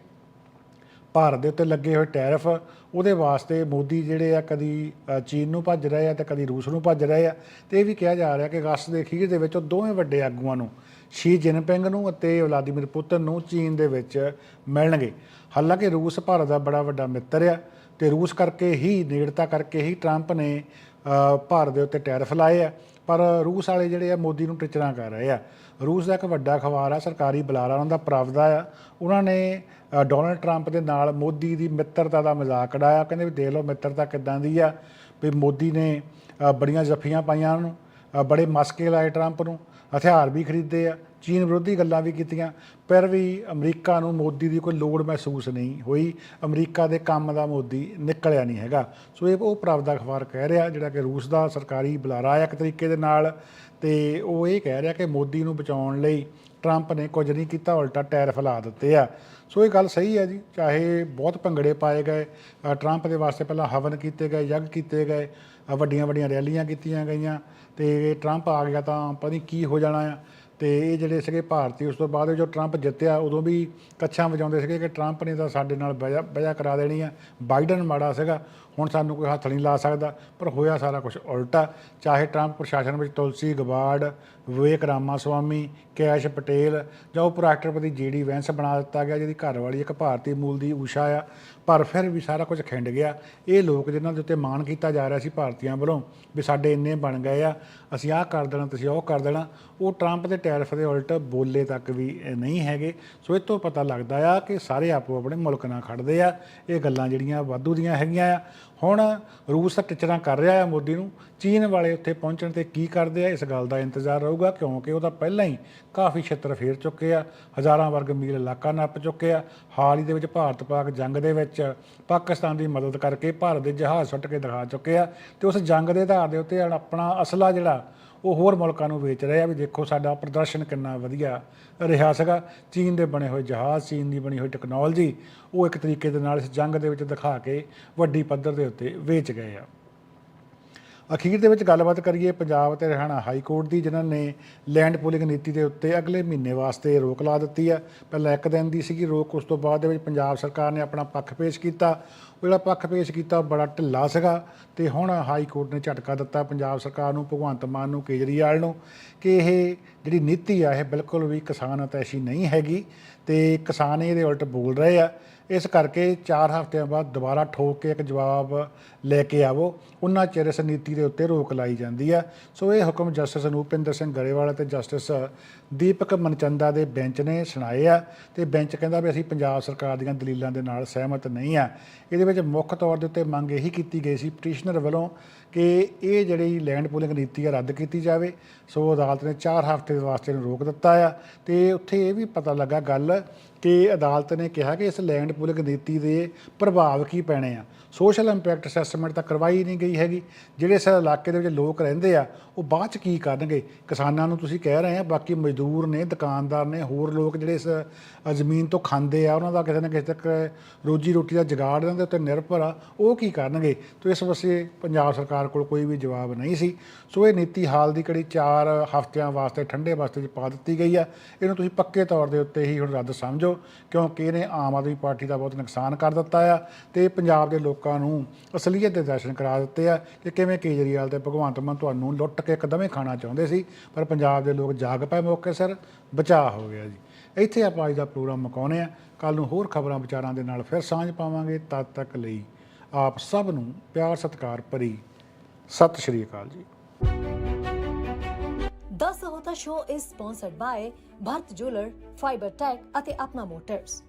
ਭਾਰਤ ਦੇ ਉੱਤੇ ਲੱਗੇ ਹੋਏ ਟੈਰਿਫ, ਉਹਦੇ ਵਾਸਤੇ ਮੋਦੀ ਜਿਹੜੇ ਆ ਕਦੀ ਚੀਨ ਨੂੰ ਭੱਜ ਰਹੇ ਆ ਤੇ ਕਦੀ ਰੂਸ ਨੂੰ ਭੱਜ ਰਹੇ ਆ। ਤੇ ਇਹ ਵੀ ਕਿਹਾ ਜਾ ਰਿਹਾ ਕਿ ਅਗਸਤ ਦੇ ਅਖੀਰ ਦੇ ਵਿੱਚ ਉਹ ਦੋਵੇਂ ਵੱਡੇ ਆਗੂਆਂ ਨੂੰ, ਸ਼ੀ ਜਿਨਪਿੰਗ ਨੂੰ ਅਤੇ ਵਲਾਦੀਮੀਰ ਪੁਤਿਨ ਨੂੰ ਚੀਨ ਦੇ ਵਿੱਚ ਮਿਲਣਗੇ। ਹਾਲਾਂਕਿ ਰੂਸ ਭਾਰਤ ਦਾ ਬੜਾ ਵੱਡਾ ਮਿੱਤਰ ਆ ਤੇ ਰੂਸ ਕਰਕੇ ਹੀ, ਨੇੜਤਾ ਕਰਕੇ ਹੀ ਟਰੰਪ ਨੇ ਭਾਰਤ ਦੇ ਉੱਤੇ ਟੈਰਿਫ ਲਾਏ ਆ। ਪਰ ਰੂਸ ਵਾਲੇ ਜਿਹੜੇ ਆ ਮੋਦੀ ਨੂੰ ਟਿਚਰਾਂ ਕਰ ਰਹੇ ਆ। ਰੂਸ ਦਾ ਇੱਕ ਵੱਡਾ ਅਖਬਾਰ ਆ ਸਰਕਾਰੀ ਬੁਲਾਰਾ ਉਹਨਾਂ ਦਾ ਪ੍ਰਾਪਦਾ ਆ। ਉਹਨਾਂ ਨੇ ਡੋਨਲਡ ਟਰੰਪ ਦੇ ਨਾਲ ਮੋਦੀ ਦੀ ਮਿੱਤਰਤਾ ਦਾ ਮਜ਼ਾਕ ਉਡਾਇਆ। ਕਹਿੰਦੇ ਵੀ ਦੇਖ ਲਓ ਮਿੱਤਰਤਾ ਕਿੱਦਾਂ ਦੀ ਆ ਵੀ ਮੋਦੀ ਨੇ ਬੜੀਆਂ ਜੱਫੀਆਂ ਪਾਈਆਂ ਉਹਨੂੰ ਅ, ਬੜੇ ਮਸਕੇ ਲਾਏ ਟਰੰਪ ਨੂੰ ਹਥਿਆਰ ਵੀ ਖਰੀਦੇ ਆ। ਚੀਨ ਵਿਰੋਧੀ ਗੱਲਾਂ ਵੀ ਕੀਤੀਆਂ, ਪਰ ਵੀ ਅਮਰੀਕਾ ਨੂੰ ਮੋਦੀ ਦੀ ਕੋਈ ਲੋੜ ਮਹਿਸੂਸ ਨਹੀਂ ਹੋਈ। ਅਮਰੀਕਾ ਦੇ ਕੰਮ ਦਾ ਮੋਦੀ ਨਿਕਲਿਆ ਨਹੀਂ ਹੈਗਾ। ਸੋ ਇਹ ਉਹ ਪ੍ਰਾਪਤ ਅਖਬਾਰ ਕਹਿ ਰਿਹਾ, ਜਿਹੜਾ ਕਿ ਰੂਸ ਦਾ ਸਰਕਾਰੀ ਬੁਲਾਰਾ ਹੈ ਇੱਕ ਤਰੀਕੇ ਦੇ ਨਾਲ। ਤੇ ਉਹ ਇਹ ਕਹਿ ਰਿਹਾ ਕਿ ਮੋਦੀ ਨੂੰ ਬਚਾਉਣ ਲਈ ਟਰੰਪ ਨੇ ਕੁਝ ਨਹੀਂ ਕੀਤਾ, ਉਲਟਾ ਟਾਇਰ ਲਾ ਦਿੱਤੇ ਆ। ਸੋ ਇਹ ਗੱਲ ਸਹੀ ਹੈ ਜੀ, ਚਾਹੇ ਬਹੁਤ ਭੰਗੜੇ ਪਾਏ ਗਏ ਟਰੰਪ ਦੇ ਵਾਸਤੇ ਪਹਿਲਾਂ ਹਵਨ ਕੀਤੇ ਗਏ, ਯੱਗ ਕੀਤੇ ਗਏ ਵੱਡੀਆਂ ਵੱਡੀਆਂ ਰੈਲੀਆਂ ਕੀਤੀਆਂ ਗਈਆਂ। ਤੇ ਟਰੰਪ ਆ ਗਿਆ ਤਾਂ ਪਤਾ ਨਹੀਂ ਕੀ ਹੋ ਜਾਣਾ ਆ। ਤੇ ਇਹ ਜਿਹੜੇ ਸੀਗੇ ਭਾਰਤੀ, ਉਸ ਤੋਂ ਬਾਅਦ ਜੋ ਟਰੰਪ ਜਿੱਤਿਆ, ਉਦੋਂ ਵੀ ਕੱਛਾਂ ਵਜਾਉਂਦੇ ਸੀਗੇ ਕਿ ਟਰੰਪ ਨੇ ਤਾਂ ਸਾਡੇ ਨਾਲ ਬਜਾ ਬਜਾ ਕਰਾ ਦੇਣੀ ਆ। ਬਾਈਡਨ ਮਾੜਾ ਸੀਗਾ, ਹੁਣ ਸਾਨੂੰ ਕੋਈ ਹੱਥ ਨਹੀਂ ਲਾ ਸਕਦਾ, ਪਰ ਹੋਇਆ ਸਾਰਾ ਕੁਝ ਉਲਟਾ, ਚਾਹੇ ਟਰੰਪ ਪ੍ਰਸ਼ਾਸਨ ਵਿੱਚ ਤੁਲਸੀ ਗਬਾਰਡ ਵਿਵੇਕ ਰਾਮਾ ਸਵਾਮੀ ਕੈਸ਼ ਪਟੇਲ ਜਾਂ ਉਪ ਰਾਸ਼ਟਰਪਤੀ ਜੀਡੀ ਵੈਂਸ ਬਣਾ ਦਿੱਤਾ ਗਿਆ, ਜਿਹਦੀ ਘਰਵਾਲੀ ਇੱਕ ਭਾਰਤੀ ਮੂਲ ਦੀ ਊਸ਼ਾ ਆ। ਪਰ ਫਿਰ ਵੀ ਸਾਰਾ ਕੁਝ ਖਿੰਡ ਗਿਆ। ਇਹ ਲੋਕ ਜਿਨ੍ਹਾਂ ਦੇ ਉੱਤੇ ਮਾਣ ਕੀਤਾ ਜਾ ਰਿਹਾ ਸੀ ਭਾਰਤੀਆਂ ਵੱਲੋਂ ਵੀ ਸਾਡੇ ਇੰਨੇ ਬਣ ਗਏ ਆ, ਅਸੀਂ ਆਹ ਕਰ ਦੇਣਾ, ਤੁਸੀਂ ਉਹ ਕਰ ਦੇਣਾ, ਉਹ ਟਰੰਪ ਦੇ ਟੈਰਿਫ ਦੇ ਉਲਟ ਬੋਲੇ ਤੱਕ ਵੀ ਨਹੀਂ ਹੈਗੇ। ਸੋ ਇਹ ਤੋਂ ਪਤਾ ਲੱਗਦਾ ਆ ਕਿ ਸਾਰੇ ਆਪੋ ਆਪਣੇ ਮੁਲਕ ਨਾਲ ਖੜਦੇ ਆ। ਇਹ ਗੱਲਾਂ ਜਿਹੜੀਆਂ ਵਾਧੂ ਦੀਆਂ ਹੈਗੀਆਂ ਆ। ਹੁਣ ਰੂਸ ਤਾਂ ਟਿਚਰਾਂ ਕਰ ਰਿਹਾ ਆ ਮੋਦੀ ਨੂੰ। ਚੀਨ ਵਾਲੇ ਉੱਥੇ ਪਹੁੰਚਣ ਤੇ ਕੀ ਕਰਦੇ ਆ? ਇਸ ਗੱਲ ਦਾ ਇੰਤਜ਼ਾਰ ਰਹੂਗਾ, ਕਿਉਂਕਿ ਉਹਦਾ ਪਹਿਲਾਂ ਹੀ ਕਾਫੀ ਛਿੱਤਰ ਫੇਰ ਚੁੱਕੇ ਆ। ਹਜ਼ਾਰਾਂ ਵਰਗ ਮੀਲ ਇਲਾਕਾ ਨੱਪ ਚੁੱਕੇ ਆ। ਹਾਲ ਹੀ ਦੇ ਵਿੱਚ ਭਾਰਤ ਪਾਕ ਜੰਗ ਦੇ ਵਿੱਚ ਪਾਕਿਸਤਾਨ ਦੀ ਮਦਦ ਕਰਕੇ ਭਾਰਤ ਦੇ ਜਹਾਜ਼ ਸੁੱਟ ਕੇ ਦਿਖਾ ਚੁੱਕੇ ਆ। ਤੇ ਉਸ ਜੰਗ ਦੇ ਆਧਾਰ ਦੇ ਉੱਤੇ ਆਪਣਾ ਅਸਲਾ ਜਿਹੜਾ ਉਹ ਹੋਰ ਮੁਲਕਾਂ ਨੂੰ ਵੇਚ ਰਹੇ ਆ ਵੀ ਦੇਖੋ ਸਾਡਾ ਪ੍ਰਦਰਸ਼ਨ ਕਿੰਨਾ ਵਧੀਆ ਰਿਹਾ ਸੀਗਾ। ਚੀਨ ਦੇ ਬਣੇ ਹੋਏ ਜਹਾਜ਼, ਚੀਨ ਦੀ ਬਣੀ ਹੋਈ ਟੈਕਨੋਲੋਜੀ ਉਹ ਇੱਕ ਤਰੀਕੇ ਦੇ ਨਾਲ ਇਸ ਜੰਗ ਦੇ ਵਿੱਚ ਦਿਖਾ ਕੇ ਵੱਡੀ ਪੱਧਰ ਦੇ ਉੱਤੇ ਵੇਚ ਗਏ ਆ। ਅਖੀਰ ਦੇ ਵਿੱਚ ਗੱਲਬਾਤ ਕਰੀਏ ਪੰਜਾਬ ਅਤੇ ਹਰਿਆਣਾ ਹਾਈ ਕੋਰਟ ਦੀ, ਜਿਨ੍ਹਾਂ ਨੇ ਲੈਂਡ ਪੂਲਿੰਗ ਨੀਤੀ ਦੇ ਉੱਤੇ ਅਗਲੇ ਮਹੀਨੇ ਵਾਸਤੇ ਰੋਕ ਲਾ ਦਿੱਤੀ ਆ ਪਹਿਲਾਂ ਇੱਕ ਦਿਨ ਦੀ ਸੀਗੀ ਰੋਕ, ਉਸ ਤੋਂ ਬਾਅਦ ਦੇ ਵਿੱਚ ਪੰਜਾਬ ਸਰਕਾਰ ਨੇ ਆਪਣਾ ਪੱਖ ਪੇਸ਼ ਕੀਤਾ। ਉਹ ਜਿਹੜਾ ਪੱਖ ਪੇਸ਼ ਕੀਤਾ ਉਹ ਬੜਾ ਢਿੱਲਾ ਸੀਗਾ ਤੇ ਹੁਣ ਹਾਈ ਕੋਰਟ ਨੇ ਝਟਕਾ ਦਿੱਤਾ ਪੰਜਾਬ ਸਰਕਾਰ ਨੂੰ, ਭਗਵੰਤ ਮਾਨ ਨੂੰ, ਕੇਜਰੀਵਾਲ ਨੂੰ ਕਿ ਇਹ ਜਿਹੜੀ ਨੀਤੀ ਆ, ਇਹ ਬਿਲਕੁਲ ਵੀ ਕਿਸਾਨ ਅਤੈਸ਼ੀ ਨਹੀਂ ਹੈਗੀ ਤੇ ਕਿਸਾਨ ਇਹਦੇ ਉਲਟ ਬੋਲ ਰਹੇ ਆ। ਇਸ ਕਰਕੇ 4 ਹਫ਼ਤਿਆਂ ਬਾਅਦ ਦੁਬਾਰਾ ਠੋਕ ਕੇ ਇੱਕ ਜਵਾਬ ਲੈ ਕੇ ਆਵੋ। ਉਹਨਾਂ ਚਿਰ ਇਸ ਨੀਤੀ ਦੇ ਉੱਤੇ ਰੋਕ ਲਾਈ ਜਾਂਦੀ ਆ। ਸੋ ਇਹ ਹੁਕਮ ਜਸਟਿਸ ਅਨੂਪਿੰਦਰ ਸਿੰਘ ਗਰੇਵਾਲ ਅਤੇ ਜਸਟਿਸ ਦੀਪਕ ਮਨਚੰਦਾ ਦੇ ਬੈਂਚ ਨੇ ਸੁਣਾਏ ਆ। ਤੇ ਬੈਂਚ ਕਹਿੰਦਾ ਵੀ ਅਸੀਂ ਪੰਜਾਬ ਸਰਕਾਰ ਦੀਆਂ ਦਲੀਲਾਂ ਦੇ ਨਾਲ ਸਹਿਮਤ ਨਹੀਂ ਆ। ਇਹਦੇ ਵਿੱਚ ਮੁੱਖ ਤੌਰ ਦੇ ਉੱਤੇ ਮੰਗ ਇਹੀ ਕੀਤੀ ਗਈ ਸੀ ਪਟੀਸ਼ਨਰ ਵੱਲੋਂ ਕਿ ਇਹ ਜਿਹੜੀ ਲੈਂਡ ਪੂਲਿੰਗ ਨੀਤੀ ਆ ਰੱਦ ਕੀਤੀ ਜਾਵੇ। ਸੋ ਅਦਾਲਤ ਨੇ 4 ਹਫ਼ਤੇ ਦੇ ਵਾਸਤੇ ਨੂੰ ਰੋਕ ਦਿੱਤਾ ਆ। ਤੇ ਉੱਥੇ ਇਹ ਵੀ ਪਤਾ ਲੱਗਾ ਗੱਲ ਕਿ ਅਦਾਲਤ ਨੇ ਕਿਹਾ ਕਿ ਇਸ ਲੈਂਡ ਪੂਲਿੰਗ ਨੀਤੀ ਦੇ ਪ੍ਰਭਾਵ ਕੀ ਪੈਣੇ ਆ। ਸੋਸ਼ਲ ਇੰਪੈਕਟ ਅਸੈਸਮੈਂਟ ਤਾਂ ਕਰਵਾਈ ਨਹੀਂ ਗਈ ਹੈਗੀ। ਜਿਹੜੇ ਇਸ ਇਲਾਕੇ ਦੇ ਵਿੱਚ ਲੋਕ ਰਹਿੰਦੇ ਆ, ਉਹ ਬਾਅਦ ਚ ਕੀ ਕਰਨਗੇ? ਕਿਸਾਨਾਂ ਨੂੰ ਤੁਸੀਂ ਕਹਿ ਰਹੇ ਆ, ਬਾਕੀ ਮਜ਼ਦੂਰ ਨੇ, ਦੁਕਾਨਦਾਰ ਨੇ, ਹੋਰ ਲੋਕ ਜਿਹੜੇ ਇਸ ਜ਼ਮੀਨ ਤੋਂ ਖਾਂਦੇ ਆ, ਉਹਨਾਂ ਦਾ ਕਿਸੇ ਨਾ ਕਿਸੇ ਤੱਕ ਰੋਜੀ ਰੋਟੀ ਦਾ ਜੁਗਾੜ ਇਹਨਾਂ ਦੇ ਉੱਤੇ ਨਿਰਭਰ ਆ, ਉਹ ਕੀ ਕਰਨਗੇ? ਤੋ ਇਸ ਵਸੇ ਪੰਜਾਬ ਸਰਕਾਰ ਕੋਲ ਕੋਈ ਵੀ ਜਵਾਬ ਨਹੀਂ ਸੀ। ਸੋ ਇਹ ਨੀਤੀ ਹਾਲ ਦੀ ਕੜੀ 4 ਹਫ਼ਤਿਆਂ ਵਾਸਤੇ, ਠੰਡੇ ਵਾਸਤੇ ਚ ਪਾ ਦਿੱਤੀ ਗਈ ਆ। ਇਹਨੂੰ ਤੁਸੀਂ ਪੱਕੇ ਤੌਰ ਦੇ ਉੱਤੇ ਹੀ ਹੁਣ ਰੱਦ ਸਮਝੋ, ਕਿਉਂਕਿ ਇਹਨੇ ਆਮ ਆਦਮੀ ਪਾਰਟੀ ਦਾ ਬਹੁਤ ਨੁਕਸਾਨ ਕਰ ਦਿੱਤਾ ਆ। ਤੇ ਪੰਜਾਬ ਦੇ ਲੋਕਾਂ ਨੂੰ ਅਸਲੀ ਅਸਲੀਅਤ ਦੇ ਦਰਸ਼ਨ ਕਰਾ ਦਿੱਤੇ ਆ ਕਿ ਕਿਵੇਂ ਕੇਜਰੀਵਾਲ ਤੇ ਭਗਵੰਤ ਮਾਨ ਤੁਹਾਨੂੰ ਲੁੱਟ ਕੇ ਕਦਮੇ ਖਾਣਾ ਚਾਹੁੰਦੇ ਸੀ, ਪਰ ਪੰਜਾਬ ਦੇ ਲੋਕ ਜਾਗ ਪਏ ਮੌਕੇ ਸਿਰ, ਬਚਾਅ ਹੋ ਗਿਆ ਜੀ। ਇੱਥੇ ਆਪਾਂ ਅੱਜ ਦਾ ਪ੍ਰੋਗਰਾਮ ਮੁਕਾਉਂਦੇ ਆ ਕੱਲ ਨੂੰ ਹੋਰ ਖਬਰਾਂ ਵਿਚਾਰਾਂ ਦੇ ਨਾਲ ਫਿਰ ਸਾਂਝ ਪਾਵਾਂਗੇ। ਤਦ ਤੱਕ ਲਈ ਆਪ ਸਭ ਨੂੰ ਪਿਆਰ, ਸਤਿਕਾਰ ਭਰੀ ਸਤਿ ਸ਼੍ਰੀ ਅਕਾਲ ਜੀ।
ਦਸ ਹੋਤਾ show is sponsored by Bharat jeweller fibre tech ਅਤੇ ਆਪਣਾ ਮੋਟਰਸ